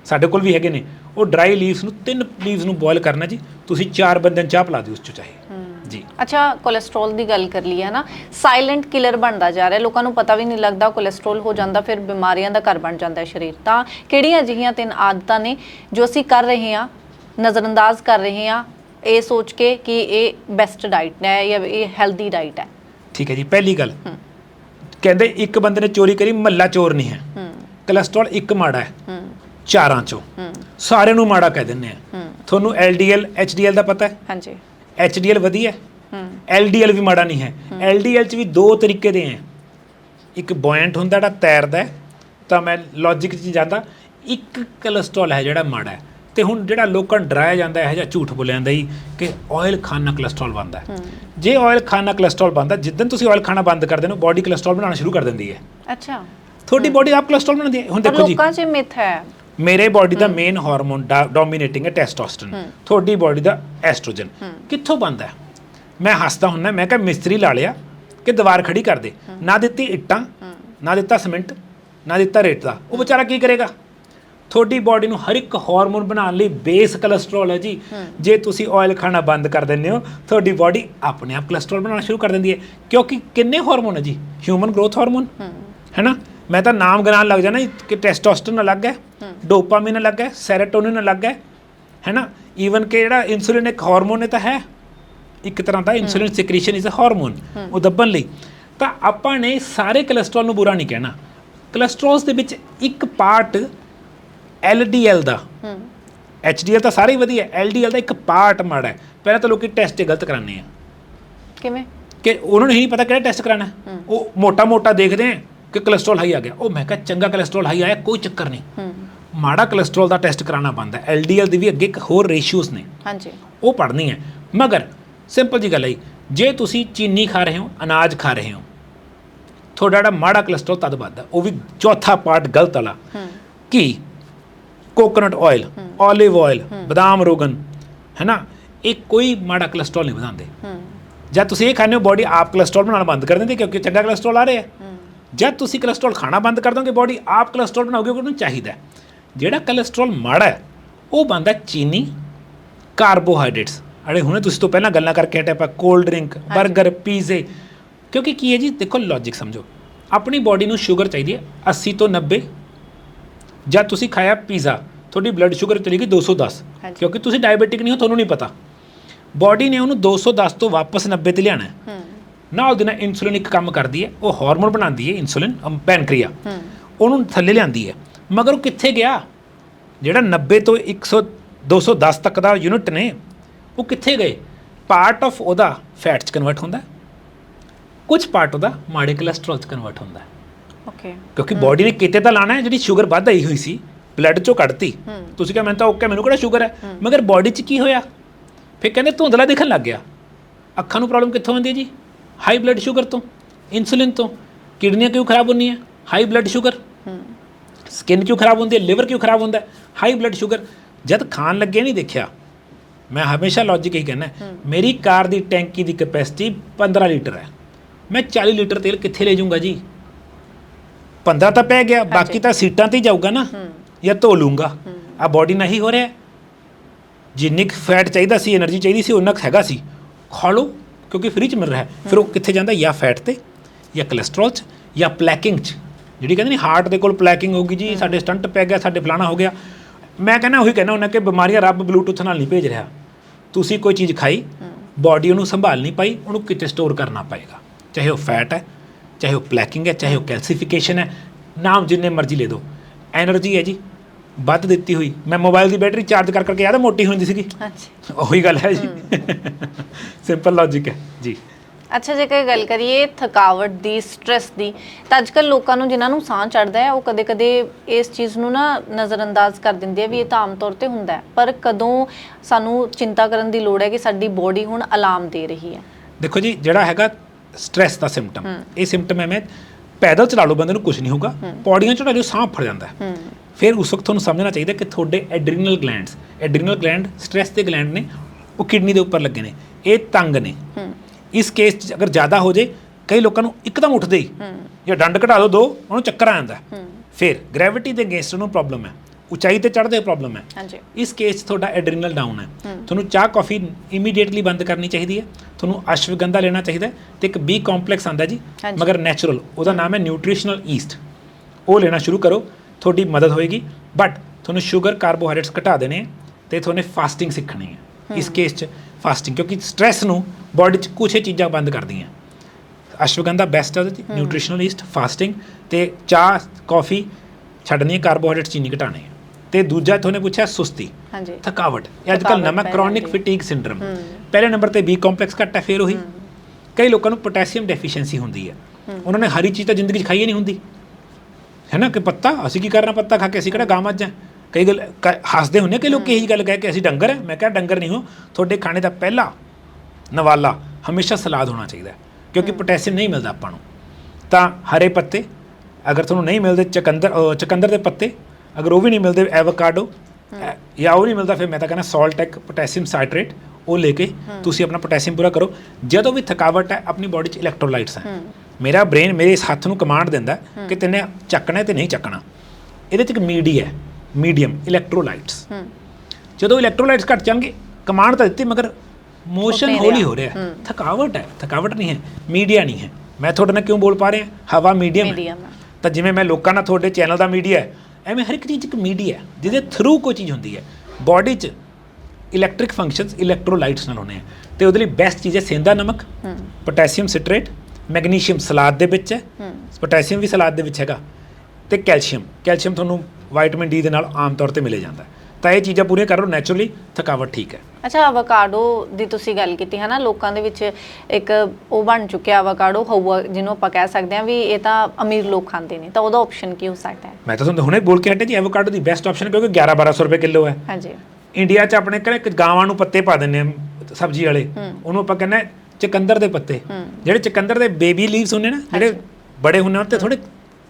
ਸਾਡੇ ਕੋਲ ਵੀ ਹੈਗੇ ਨੇ। ਉਹ ਡਰਾਈ ਲੀਵਸ ਨੂੰ ਤਿੰਨ ਲੀਵਸ ਨੂੰ ਬੋਇਲ ਕਰਨਾ ਜੀ। ਤੁਸੀਂ ਚਾਰ ਬੰਦਿਆਂ ਨੂੰ ਚਾਹ ਪਿਲਾ ਦਿਓ ਉਸ ਚੋਂ ਚਾਹੇ। ਜੀ। ਅੱਛਾ ਕੋਲੇਸਟ੍ਰੋਲ ਦੀ ਗੱਲ ਕਰ ਲਈ ਹੈ ਨਾ ਸਾਇਲੈਂਟ ਕਿਲਰ ਬਣਦਾ ਜਾ ਰਿਹਾ। ਲੋਕਾਂ ਨੂੰ ਪਤਾ ਵੀ ਨਹੀਂ ਲੱਗਦਾ ਕੋਲੇਸਟ੍ਰੋਲ ਹੋ ਜਾਂਦਾ ਫਿਰ ਬਿਮਾਰੀਆਂ ਦਾ ਘਰ ਬਣ ਜਾਂਦਾ ਹੈ ਸਰੀਰ। ਤਾਂ ਕਿਹੜੀਆਂ ਅਜਿਹੀਆਂ ਤਿੰਨ ਆਦਤਾਂ ਨੇ ਜੋ ਅਸੀਂ ਕਰ ਰਹੇ ਹਾਂ ਨਜ਼ਰਅੰਦਾਜ਼ ਕਰ ਰਹੇ ਹਾਂ ਇਹ ਸੋਚ ਕੇ ਕਿ ਇਹ ਬੈਸਟ ਡਾਈਟ ਹੈ ਜਾਂ ਇਹ ਹੈਲਦੀ ਡਾਈਟ ਹੈ? ਠੀਕ ਹੈ ਜੀ ਪਹਿਲੀ ਗੱਲ। ਕਹਿੰਦੇ ਇੱਕ ਬੰਦੇ ਨੇ ਚੋਰੀ ਕਰੀ ਮੱਲਾ ਚੋਰ ਨਹੀਂ ਹੈ। ਕੋਲੇਸਟ੍ਰੋਲ ਇੱਕ ਮਾੜਾ ਹੈ। ਚਾਰਾਂ ਚੋਂ। ਸਾਰਿਆਂ ਨੂੰ ਮਾੜਾ ਕਹਿ ਦਿੰਦੇ ਆ ਤੁਹਾਨੂੰ LDL HDL ਦਾ ਪਤਾ ਹੈ? ਹਾਂਜੀ। HDL ਵਧੀਆ ਹੈ। ਹੂੰ। LDL ਵੀ ਮਾੜਾ ਨਹੀਂ ਹੈ। LDL ਚ ਵੀ ਦੋ ਤਰੀਕੇ ਦੇ ਹੈ। ਇੱਕ ਬੋਇੰਟ ਹੁੰਦਾ ਜਿਹੜਾ ਤੈਰਦਾ ਹੈ, ਤਾਂ ਮੈਂ ਲੌਜੀਕ 'ਚ ਜਾਂਦਾ। ਇੱਕ ਕੋਲੇਸਟ੍ਰੋਲ ਹੈ ਜਿਹੜਾ ਮਾੜਾ ਹੈ। ਤੇ ਹੁਣ ਜਿਹੜਾ ਲੋਕਾਂ ਡਰਾਇਆ ਜਾਂਦਾ ਹੈ ਇਹ ਜਿਹਾ ਝੂਠ ਬੋਲਿਆ ਜਾਂਦਾ ਹੀ ਕਿ ਆਇਲ ਖਾਣ ਨਾਲ ਕੋਲੇਸਟ੍ਰੋਲ ਬਣਦਾ ਹੈ। ਜੇ ਆਇਲ ਖਾਣ ਨਾਲ ਕੋਲੇਸਟ੍ਰੋਲ ਬਣਦਾ ਜਿੱਦਨ ਤੁਸੀਂ ਆਇਲ ਖਾਣਾ ਬੰਦ ਕਰ ਦੇਣਾ ਬੋਡੀ ਕੋਲੇਸਟ੍ਰੋਲ ਬਣਾਉਣਾ ਸ਼ੁਰੂ ਕਰ ਦਿੰਦੀ ਹੈ। ਅੱਛਾ। ਤੁਹਾਡੀ ਬੋਡੀ ਆਪ ਕੋਲੇਸਟ੍ਰੋਲ ਬਣਾਉਂਦੀ ਹੈ। ਹੁਣ ਦੇਖੋ ਜੀ। ਲੋਕਾਂ 'ਚ ਮਿਥ ਹੈ। ਮੇਰੇ ਬਾਡੀ ਦਾ ਮੇਨ ਹਾਰਮੋਨ ਡੋਮੀਨੇਟਿੰਗ ਹੈ ਟੈਸਟੋਸਟਰਨ ਤੁਹਾਡੀ ਬਾਡੀ ਦਾ ਐਸਟ੍ਰੋਜਨ ਕਿੱਥੋਂ ਬਣਦਾ ਹੈ? ਮੈਂ ਹੱਸਦਾ ਹੁੰਦਾ ਮੈਂ ਕਿਹਾ ਮਿਸਤਰੀ ਲਾ ਲਿਆ ਕਿ ਦੀਵਾਰ ਖੜੀ ਕਰ ਦੇ। ਨਾ ਦਿੱਤੀ ਇੱਟਾਂ ਨਾ ਦਿੱਤਾ ਸਿਮੈਂਟ ਨਾ ਦਿੱਤਾ ਰੇਤ। ਦਾ ਉਹ ਵਿਚਾਰਾ ਕੀ ਕਰੇਗਾ? ਤੁਹਾਡੀ ਬਾਡੀ ਨੂੰ ਹਰ ਇੱਕ ਹਾਰਮੋਨ ਬਣਾਉਣ ਲਈ ਬੇਸ ਕੋਲੇਸਟ੍ਰੋਲ ਹੈ ਜੀ। ਜੇ ਤੁਸੀਂ ਆਇਲ ਖਾਣਾ ਬੰਦ ਕਰ ਦਿੰਦੇ ਹੋ ਤੁਹਾਡੀ ਬਾਡੀ ਆਪਣੇ ਆਪ ਕੋਲੇਸਟ੍ਰੋਲ ਬਣਾਉਣਾ ਸ਼ੁਰੂ ਕਰ ਦਿੰਦੀ ਹੈ। ਕਿਉਂਕਿ ਕਿੰਨੇ ਹਾਰਮੋਨ ਹੈ ਜੀ? ਹਿਊਮਨ ਗਰੋਥ ਹਾਰਮੋਨ ਹੈਨਾ ਮੈਂ ਤਾਂ ਨਾਮ ਗਨਾਨ ਲੱਗ ਜਾਣਾ ਕਿ ਟੈਸਟੋਸਟਰਨ ਅਲੱਗ ਹੈ ਡੋਪਾਮਾਈਨ ਅਲੱਗ ਹੈ ਸੈਰੋਟੋਨਿਨ ਅਲੱਗ ਹੈ ਹੈਨਾ ਈਵਨ ਕਿ ਜਿਹੜਾ ਇਨਸੂਲਿਨ ਇੱਕ ਹਾਰਮੋਨ ਹੈ ਤਾਂ ਹੈ ਇੱਕ ਤਰ੍ਹਾਂ ਦਾ insulin secretion is a hormone ਉਹ ਦੱਬਣ ਲਈ। ਤਾਂ ਆਪਾਂ ਨੇ ਸਾਰੇ ਕੋਲੇਸਟ੍ਰੋਲ ਨੂੰ ਬੁਰਾ ਨਹੀਂ ਕਹਿਣਾ। ਕੋਲੇਸਟ੍ਰੋਲਸ ਦੇ ਵਿੱਚ ਇੱਕ ਪਾਰਟ LDL ਦਾ। HDL ਤਾਂ ਸਾਰੇ ਹੀ ਵਧੀਆ LDL ਦਾ ਇੱਕ ਪਾਰਟ ਮਾੜਾ ਹੈ। ਪਹਿਲਾਂ ਤਾਂ ਲੋਕੀ ਟੈਸਟ ਗਲਤ ਕਰਾਉਂਦੇ ਆ। ਕਿਵੇਂ? ਕਿ ਉਹਨਾਂ ਨੂੰ ਹੀ ਨਹੀਂ ਪਤਾ ਕਿਹੜਾ ਟੈਸਟ ਕਰਾਣਾ। ਉਹ ਮੋਟਾ ਮੋਟਾ ਦੇਖਦੇ ਆ ਕਿ ਕੋਲੇਸਟ੍ਰੋਲ ਹਾਈ ਆ ਗਿਆ। ਉਹ ਮੈਂ ਕਿਹਾ ਚੰਗਾ ਕੋਲੇਸਟ੍ਰੋਲ ਹਾਈ ਆਇਆ ਕੋਈ ਚੱਕਰ ਨਹੀਂ। ਹੂੰ। ਮਾੜਾ ਕੋਲੇਸਟ੍ਰੋਲ ਦਾ ਟੈਸਟ ਕਰਾਉਣਾ ਪੈਂਦਾ ਐਲਡੀਐਲ ਦੀ ਵੀ ਅੱਗੇ ਇੱਕ ਹੋਰ ਰੇਸ਼ੀਓਸ ਨੇ। ਹਾਂਜੀ। ਉਹ ਪੜ੍ਹਨੀ ਹੈ। ਮਗਰ ਸਿੰਪਲ ਜੀ ਗੱਲ ਹੈ ਜੇ। ਤੁਸੀਂ ਚੀਨੀ ਖਾ ਰਹੇ ਹੋ ਅਨਾਜ ਖਾ ਰਹੇ ਹੋ ਤੁਹਾਡਾ ਜਿਹੜਾ ਮਾੜਾ ਕੋਲੇਸਟ੍ਰੋਲ ਤਦ ਵੱਧਦਾ ਉਹ ਵੀ ਚੌਥਾ ਪਾਰਟ ਗਲਤ ਵਾਲਾ। ਹੂੰ। ਕੀ? ਕੋਕੋਨਟ ਆਇਲ 올ਿਵ ਆਇਲ ਬਦਾਮ ਰੋਗਨ ਹੈਨਾ? ਇਹ ਕੋਈ ਮਾੜਾ ਕੋਲੇਸਟ੍ਰੋਲ ਨਹੀਂ ਵਧਾਉਂਦੇ। ਹੂੰ। ਜਦ ਤੁਸੀਂ ਇਹ ਖਾਂਦੇ ਹੋ ਬਾਡੀ ਆਪ ਕੋਲੇਸਟ੍ਰੋਲ ਬਣਾਉਣਾ ਬੰਦ ਕਰ ਦਿੰਦੀ ਹੈ ਕਿਉਂਕਿ ਚੰਗਾ ਕੋਲੇਸਟ੍ਰੋਲ ਆ ਰਿਹਾ ਹੈ ਹੂੰ। ਜਦ ਤੁਸੀਂ ਕੋਲੇਸਟ੍ਰੋਲ ਖਾਣਾ ਬੰਦ ਕਰ ਦੋਗੇ ਬਾਡੀ ਆਪ ਕੋਲੇਸਟ੍ਰੋਲ ਬਣਾਉਗੀ ਕਿਉਂਕਿ ਉਹਨੂੰ ਚਾਹੀਦਾ। ਜਿਹੜਾ ਕੋਲੇਸਟ੍ਰੋਲ ਮਾੜਾ ਹੈ ਉਹ ਬਣਦਾ ਚੀਨੀ ਕਾਰਬੋਹਾਈਡਰੇਟਸ ਅੜੇ ਹੁਣੇ ਤੁਸੀਂ ਤੋਂ ਪਹਿਲਾਂ ਗੱਲਾਂ ਕਰਕੇ ਹਟੇ ਆਪਾਂ ਕੋਲਡ ਡਰਿੰਕ 버ਗਰ ਪੀਜ਼ੇ ਕਿਉਂਕਿ ਕੀ ਹੈ ਜੀ? ਦੇਖੋ ਲੌਜੀਕ ਸਮਝੋ। ਆਪਣੀ ਬਾਡੀ ਨੂੰ ਸ਼ੂਗਰ ਚਾਹੀਦੀ ਹੈ 80 ਤੋਂ 90 ਜਦ ਤੁਸੀਂ ਖਾਇਆ ਪੀਜ਼ਾ ਤੁਹਾਡੀ ਬਲੱਡ ਸ਼ੂਗਰ ਚਲੀ ਗਈ 210 ਹਾਂਜੀ। ਕਿਉਂਕਿ ਤੁਸੀਂ ਡਾਇਬੀਟਿਕ ਨਹੀਂ ਹੋ ਤੁਹਾਨੂੰ ਨਹੀਂ ਪਤਾ। ਬਾਡੀ ਨੇ ਉਹਨੂੰ 210 ਤੋਂ ਵਾਪਸ 90 ਤੇ ਲਿਆਣਾ ਹੂੰ। ਨਾਲ ਦੀ ਨਾਲ ਇਨਸੂਲਿਨ ਇੱਕ ਕੰਮ ਕਰਦੀ ਹੈ ਉਹ ਹਾਰਮੋਨ ਬਣਾਉਂਦੀ ਹੈ ਇਨਸੂਲਿਨ ਪੈਨਕ੍ਰੀਆ ਉਹਨੂੰ ਥੱਲੇ ਲਿਆਂਦੀ ਹੈ। ਮਗਰ ਉਹ ਕਿੱਥੇ ਗਿਆ? ਜਿਹੜਾ 90 ਤੋਂ 100 210 ਤੱਕ ਦਾ ਯੂਨਿਟ ਨੇ ਉਹ ਕਿੱਥੇ ਗਏ? ਪਾਰਟ ਆਫ ਉਹਦਾ ਫੈਟ ਚ ਕਨਵਰਟ ਹੁੰਦਾ। ਕੁਝ ਪਾਰਟ ਉਹਦਾ ਮਾੜੇ ਕੋਲੇਸਟ੍ਰੋਲ ਚ ਕਨਵਰਟ ਹੁੰਦਾ। ਓਕੇ ਕਿਉਂਕਿ ਬਾਡੀ ਨੇ ਕਿਤੇ ਤਾਂ ਲਾਣਾ ਹੈ ਜਿਹੜੀ ਸ਼ੂਗਰ ਵੱਧ ਆਈ ਹੋਈ ਸੀ ਬਲੱਡ ਚੋਂ ਕੱਢਤੀ। ਤੁਸੀਂ ਕਿਹਾ ਮੈਨੂੰ ਤਾਂ ਓਕੇ ਮੈਨੂੰ ਕਿਹੜਾ ਸ਼ੂਗਰ ਹੈ? ਮਗਰ ਬਾਡੀ 'ਚ ਕੀ ਹੋਇਆ? ਫਿਰ ਕਹਿੰਦੇ ਧੁੰਦਲਾ ਦਿਖਣ ਲੱਗ ਗਿਆ। ਅੱਖਾਂ ਨੂੰ ਪ੍ਰੋਬਲਮ ਕਿੱਥੋਂ ਆਉਂਦੀ ਹੈ ਜੀ? हाई ब्लड शुगर तो इंसुलिन तो। किडनियाँ क्यों खराब होनी है? High blood sugar. स्किन क्यों खराब होती लिवर क्यों खराब होंगे हाई ब्लड शुगर। जब खान लगे नहीं देखा मैं हमेशा लॉजिक यही कहना मेरी कार की टैंकी की कपैसिटी पंद्रह लीटर है। मैं चाली लीटर तेल कितने ले जाऊँगा जी? पंद्रह तो पै गया हाँ बाकी तो सीटा ती जाऊगा ना हम्म। या धो तो लूँगा हम्म। आ बॉडी नहीं हो रहा है। फैट चाहिए सी एनर्जी चाहिए सी उन्ना हैगा खा लो। ਕਿਉਂਕਿ ਫ੍ਰੀ ਚ ਮਿਲ ਰਿਹਾ ਫਿਰ ਉਹ ਕਿੱਥੇ ਜਾਂਦਾ? ਜਾਂ ਫੈਟ ਤੇ, ਜਾਂ ਕੋਲੇਸਟ੍ਰੋਲ ਚ, ਜਾਂ ਪਲੈਕਿੰਗ ਚ। ਜਿਹੜੀ ਕਹਿੰਦੇ ਨੇ ਹਾਰਟ ਦੇ ਕੋਲ ਪਲੈਕਿੰਗ ਹੋ ਗਈ ਜੀ, ਸਾਡੇ ਸਟੰਟ ਪੈ ਗਿਆ, ਸਾਡੇ ਫਲਾਣਾ ਹੋ ਗਿਆ। ਮੈਂ ਕਹਿੰਦਾ, ਉਹੀ ਕਹਿੰਦਾ ਉਹਨਾਂ ਕਿ ਬਿਮਾਰੀਆਂ ਰੱਬ ਬਲੂਟੁੱਥ ਨਾਲ ਨਹੀਂ ਭੇਜ ਰਿਹਾ। ਤੁਸੀਂ ਕੋਈ ਚੀਜ਼ ਖਾਈ ਬਾਡੀ ਉਹਨੂੰ ਸੰਭਾਲ ਨਹੀਂ ਪਾਈ, ਉਹਨੂੰ ਕਿਤੇ ਸਟੋਰ ਕਰਨਾ ਪਏਗਾ। ਚਾਹੇ ਉਹ ਫੈਟ ਹੈ, ਚਾਹੇ ਉਹ ਪਲੈਕਿੰਗ ਹੈ, ਚਾਹੇ ਉਹ ਕੈਲਸੀਫਿਕੇਸ਼ਨ ਹੈ, ਨਾਮ ਜਿੰਨੇ ਮਰਜ਼ੀ ਲੈ ਦਿਓ। ਐਨਰਜੀ ਹੈ ਜੀ। ਵੱਧ ਦਿੱਤੀ ਹੋਈ। ਮੈਂ ਮੋਬਾਈਲ ਦੀ ਬੈਟਰੀ ਚਾਰਜ ਕਰ ਕਰਕੇ ਯਾਦ ਮੋਟੀ ਹੁੰਦੀ ਸੀਗੀ। ਅੱਛਾ। ਉਹੀ ਗੱਲ ਹੈ ਜੀ। ਸਿੰਪਲ ਲੌਜੀਕ ਹੈ। ਜੀ। ਅੱਛਾ ਜੇ ਕੋਈ ਗੱਲ ਕਰੀਏ ਥਕਾਵਟ ਦੀ ਸਟ੍ਰੈਸ ਦੀ ਤਾਂ ਅੱਜਕੱਲ ਲੋਕਾਂ ਨੂੰ ਜਿਨ੍ਹਾਂ ਨੂੰ ਸਾਹ ਚੜਦਾ ਹੈ ਉਹ ਕਦੇ-ਕਦੇ ਇਸ ਚੀਜ਼ ਨੂੰ ਨਾ ਨਜ਼ਰਅੰਦਾਜ਼ ਕਰ ਦਿੰਦੇ ਆ ਵੀ ਇਹ ਤਾਂ ਆਮ ਤੌਰ ਤੇ ਹੁੰਦਾ ਹੈ। ਪਰ ਕਦੋਂ ਸਾਨੂੰ ਚਿੰਤਾ ਕਰਨ ਦੀ ਲੋੜ ਹੈ ਕਿ ਸਾਡੀ ਬੋਡੀ ਹੁਣ ਅਲਾਰਮ ਦੇ ਰਹੀ ਹੈ? ਦੇਖੋ ਜੀ ਜਿਹੜਾ ਹੈਗਾ ਸਟ੍ਰੈਸ ਦਾ ਸਿੰਪਟਮ ਇਹ ਸਿੰਪਟਮ ਹੈ ਮੈਂ ਪੈਦਲ ਚਲਾ ਲਓ ਬੰਦੇ ਨੂੰ ਕੁਝ ਨਹੀਂ ਹੋਊਗਾ। ਪੌੜੀਆਂ ਚੜਾ ਲਿਓ ਸਾਹ ਫੜ ਜਾਂਦਾ ਹੂੰ। ਫਿਰ ਉਸ ਵਕਤ ਤੁਹਾਨੂੰ ਸਮਝਣਾ ਚਾਹੀਦਾ ਕਿ ਤੁਹਾਡੇ adrenal glands adrenal gland stress ਦੇ ਗਲੈਂਡ ਨੇ ਉਹ ਕਿਡਨੀ ਦੇ ਉੱਪਰ ਲੱਗੇ ਨੇ ਇਹ ਤੰਗ ਨੇ। ਇਸ ਕੇਸ 'ਚ ਅਗਰ ਜ਼ਿਆਦਾ ਹੋ ਜੇ ਕਈ ਲੋਕਾਂ ਨੂੰ ਇੱਕਦਮ ਉੱਠਦੇ ਹੀ ਜਾਂ ਡੰਡ ਘਟਾ ਦਿਓ ਦੋ ਉਹਨੂੰ ਚੱਕਰ ਆ ਜਾਂਦਾ। ਫਿਰ ਗ੍ਰੈਵਿਟੀ ਦੇ ਅਗੇਂਸਟ ਨੂੰ ਪ੍ਰੋਬਲਮ ਹੈ ਉਚਾਈ ਤੇ ਚੜ੍ਹਦੇ ਪ੍ਰੋਬਲਮ ਹੈ। ਹਾਂਜੀ। ਇਸ ਕੇਸ 'ਚ ਤੁਹਾਡਾ ਐਡਰੀਨਲ ਡਾਊਨ ਹੈ। ਤੁਹਾਨੂੰ ਚਾਹ ਕਾਫੀ ਇਮੀਡੀਏਟਲੀ ਬੰਦ ਕਰਨੀ ਚਾਹੀਦੀ ਹੈ। ਤੁਹਾਨੂੰ ਅਸ਼ਵਗੰਧਾ ਲੈਣਾ ਚਾਹੀਦਾ ਹੈ ਤੇ ਇੱਕ ਬੀ ਕੰਪਲੈਕਸ ਆਂਦਾ ਜੀ। ਮਗਰ ਨੈਚੁਰਲ ਉਹਦਾ ਨਾਮ ਹੈ ਨਿਊਟ੍ਰੀਸ਼ਨਲ ਈਸਟ ਉਹ ਲੈਣਾ ਸ਼ੁਰੂ ਕਰੋ। ਤੁਹਾਡੀ ਮਦਦ ਹੋਏਗੀ ਬਟ ਤੁਹਾਨੂੰ ਸ਼ੂਗਰ ਕਾਰਬੋਹਾਈਡਰੇਟਸ ਘਟਾ ਦੇਣੇ ਤੇ ਤੁਹਾਨੂੰ ਫਾਸਟਿੰਗ ਸਿੱਖਣੀ ਹੈ। ਇਸ ਕੇਸ 'ਚ ਫਾਸਟਿੰਗ ਕਿਉਂਕਿ ਸਟ੍ਰੈਸ ਨੂੰ ਬਾਡੀ 'ਚ ਇਹ ਚੀਜ਼ਾਂ ਬੰਦ ਕਰਦੀਆਂ। ਅਸ਼ਵਗੰਧਾ ਬੈਸਟ ਹੈ ਉਹਦੇ 'ਚ ਨਿਊਟ੍ਰੀਸ਼ਨਲ ਈਸਟ ਫਾਸਟਿੰਗ ਤੇ ਚਾਹ ਕਾਫੀ ਛੱਡਣੀ ਹੈ ਕਾਰਬੋਹਾਈਡਰੇਟ ਚੀਨੀ ਘਟਾਣੇ ਤੇ ਦੂਜਾ ਤੁਹਾਨੂੰ ਪੁੱਛਿਆ ਸੁਸਤੀ ਹਾਂਜੀ। ਥਕਾਵਟ। ਇਹ ਅੱਜ ਥਕਾਵਟ ਨਵਾਂ ਕ੍ਰੋਨਿਕ। Fatigue syndrome. ਪਹਿਲੇ ਨੰਬਰ ਤੇ ਬੀ ਕੰਪਲੈਕਸ ਘੱਟ ਹੈ ਫਿਰ ਉਹੀ। ਕਈ ਲੋਕਾਂ ਨੂੰ ਪੋਟਾਸ਼ੀਅਮ ਡੈਫੀਸ਼ੀਐਂਸੀ ਹੁੰਦੀ ਹੈ। ਉਹਨਾਂ ਨੇ ਹਰੀ ਚੀਜ਼ ਤਾਂ ਜ਼ਿੰਦਗੀ 'ਚ ਖਾਈ ਹੀ ਨਹੀਂ ਹੁੰਦੀ। ਹੈ ਨਾ ਕਿ ਪੱਤਾ? ਅਸੀਂ ਕੀ ਕਰਨਾ ਪੱਤਾ ਖਾ ਕੇ? ਅਸੀਂ ਕਿਹੜਾ ਗਾਂ ਮੱਝ ਹੈ ਕਈ ਗੱਲ ਕ- ਹੱਸਦੇ ਹੁੰਦੇ ਕਈ ਲੋਕ ਇਹੀ ਗੱਲ ਕਹਿ ਕੇ ਅਸੀਂ ਡੰਗਰ ਹੈ ਮੈਂ ਕਿਹਾ ਡੰਗਰ ਨਹੀਂ ਹੋ ਤੁਹਾਡੇ ਖਾਣੇ ਦਾ ਪਹਿਲਾ ਨਵਾਲਾ ਹਮੇਸ਼ਾ ਸਲਾਦ ਹੋਣਾ ਚਾਹੀਦਾ ਹੈ, ਕਿਉਂਕਿ ਪੋਟਾਸ਼ੀਅਮ ਨਹੀਂ ਮਿਲਦਾ ਆਪਾਂ ਨੂੰ। ਤਾਂ ਹਰੇ ਪੱਤੇ ਅਗਰ ਤੁਹਾਨੂੰ ਨਹੀਂ ਮਿਲਦੇ ਚਕੰਦਰ ਅ, ਚਕੰਦਰ ਦੇ ਪੱਤੇ ਅਗਰ ਉਹ ਵੀ ਨਹੀਂ ਮਿਲਦੇ ਐਵੋਕਾਡੋ ਐ- ਜਾਂ ਉਹ ਨਹੀਂ ਮਿਲਦਾ ਫਿਰ ਮੈਂ ਤਾਂ ਕਹਿੰਦਾ ਸਾਲਟੈਕ ਪੋਟਾਸ਼ੀਅਮ ਸਾਈਟਰੇਟ ਉਹ ਲੈ ਕੇ ਤੁਸੀਂ ਆਪਣਾ ਪੋਟਾਸ਼ੀਅਮ ਪੂਰਾ ਕਰੋ। ਜਦੋਂ ਵੀ ਥਕਾਵਟ ਹੈ ਆਪਣੀ ਬਾਡੀ 'ਚ ਇਲੈਕਟ੍ਰੋਲਾਈਟਸ ਹੈ। ਮੇਰਾ ਬ੍ਰੇਨ ਮੇਰੇ ਇਸ ਹੱਥ ਨੂੰ ਕਮਾਂਡ ਦਿੰਦਾ ਕਿ ਤੈਨੇ ਚੱਕਣਾ ਤੇ ਨਹੀਂ ਚੱਕਣਾ। ਇਹਦੇ 'ਚ ਇੱਕ ਮੀਡੀ ਹੈ ਮੀਡੀਅਮ ਇਲੈਕਟ੍ਰੋਲਾਈਟਸ ਜਦੋਂ ਇਲੈਕਟ੍ਰੋਲਾਈਟਸ ਘਟ ਜਾਣਗੇ ਕਮਾਂਡ ਤਾਂ ਦਿੱਤੀ ਮਗਰ ਮੋਸ਼ਨ ਹੌਲੀ। ਹੋ ਰਿਹਾ। ਥਕਾਵਟ ਹੈ ਥਕਾਵਟ ਨਹੀਂ ਹੈ ਮੀਡੀਆ ਨਹੀਂ ਹੈ। ਮੈਂ ਤੁਹਾਡੇ ਨਾਲ ਕਿਉਂ ਬੋਲ ਪਾ ਰਿਹਾ? ਹਵਾ ਮੀਡੀਅਮ ਹੈ। ਤਾਂ ਜਿਵੇਂ ਮੈਂ ਲੋਕਾਂ ਨਾਲ ਤੁਹਾਡੇ ਚੈਨਲ ਦਾ ਮੀਡੀਆ ਹੈ ਐਵੇਂ ਹਰ ਇੱਕ ਚੀਜ਼ ਇੱਕ ਮੀਡੀਆ ਹੈ ਜਿਹਦੇ ਥਰੂ ਕੋਈ ਚੀਜ਼ ਹੁੰਦੀ ਹੈ। ਬਾਡੀ 'ਚ ਇਲੈਕਟ੍ਰਿਕ ਫੰਕਸ਼ਨਸ ਇਲੈਕਟ੍ਰੋਲਾਈਟਸ ਨਾਲ ਹੋਣੇ ਆ। ਤੇ ਉਹਦੇ ਲਈ ਬੈਸਟ ਚੀਜ਼ ਹੈ ਸੇਂਦਾ ਨਮਕ ਪੋਟਾਸ਼ੀਅਮ ਸਿਟਰੇਟ ਮੈਗਨੀਸ਼ੀਅਮ ਸਲਾਦ ਦੇ ਵਿੱਚ ਹੈ ਪੋਟਾਸ਼ੀਅਮ ਵੀ ਸਲਾਦ ਦੇ ਵਿੱਚ ਹੈਗਾ ਤੇ ਕੈਲਸ਼ੀਅਮ ਕੈਲਸ਼ੀਅਮ ਤੁਹਾਨੂੰ ਵਿਟਾਮਿਨ ਡੀ ਦੇ ਨਾਲ ਆਮ ਤੌਰ ਤੇ ਮਿਲੇ ਜਾਂਦਾ ਹੈ। ਤਾਂ ਇਹ ਚੀਜ਼ਾਂ ਪੂਰੀਆਂ ਕਰੋ ਨੈਚੁਰਲੀ ਥਕਾਵਟ ਠੀਕ ਹੈ। ਅੱਛਾ ਆਵਾਕਾਡੋ ਦੀ ਤੁਸੀਂ ਗੱਲ ਕੀਤੀ ਹੈ ਨਾ ਲੋਕਾਂ ਦੇ ਵਿੱਚ ਇੱਕ ਉਹ ਬਣ ਚੁੱਕਿਆ ਆਵਾਕਾਡੋ ਹਊਆ ਜਿਹਨੂੰ ਆਪਾਂ ਕਹਿ ਸਕਦੇ ਹਾਂ ਵੀ ਇਹ ਤਾਂ ਅਮੀਰ ਲੋਕ ਖਾਂਦੇ ਨੇ ਤਾਂ ਉਹਦਾ ਆਪਸ਼ਨ ਕੀ ਹੋ ਸਕਦਾ ਹੈ? ਮੈਂ ਤਾਂ ਤੁਹਾਨੂੰ ਹੁਣੇ ਬੋਲ ਕੇ ਹਟਿਆ ਜੀ ਐਵੋਕਾਡੋ ਦੀ ਬੈਸਟ ਆਪਸ਼ਨ ਕਿਉਂਕਿ 11 1200 ਰੁਪਏ ਕਿਲੋ ਹੈ। ਹਾਂਜੀ। ਇੰਡੀਆ 'ਚ ਆਪਣੇ ਘਰੇ ਇੱਕ ਗਾਵਾਂ ਨੂੰ ਪੱਤੇ ਪਾ ਦਿੰਦੇ ਆ ਸਬਜ਼ੀ ਵਾਲੇ। ਉਹਨੂੰ ਆਪਾਂ ਕਹਿੰਦੇ ਚਕੰਦਰ ਦੇ ਪੱਤੇ। ਜਿਹੜੇ ਚਕੰਦਰ ਦੇ ਬੇਬੀ ਲੀਵਸ ਹੁੰਦੇ ਨਾ ਜਿਹੜੇ ਬੜੇ ਹੁੰਦੇ ਆ ਤੇ ਥੋੜੇ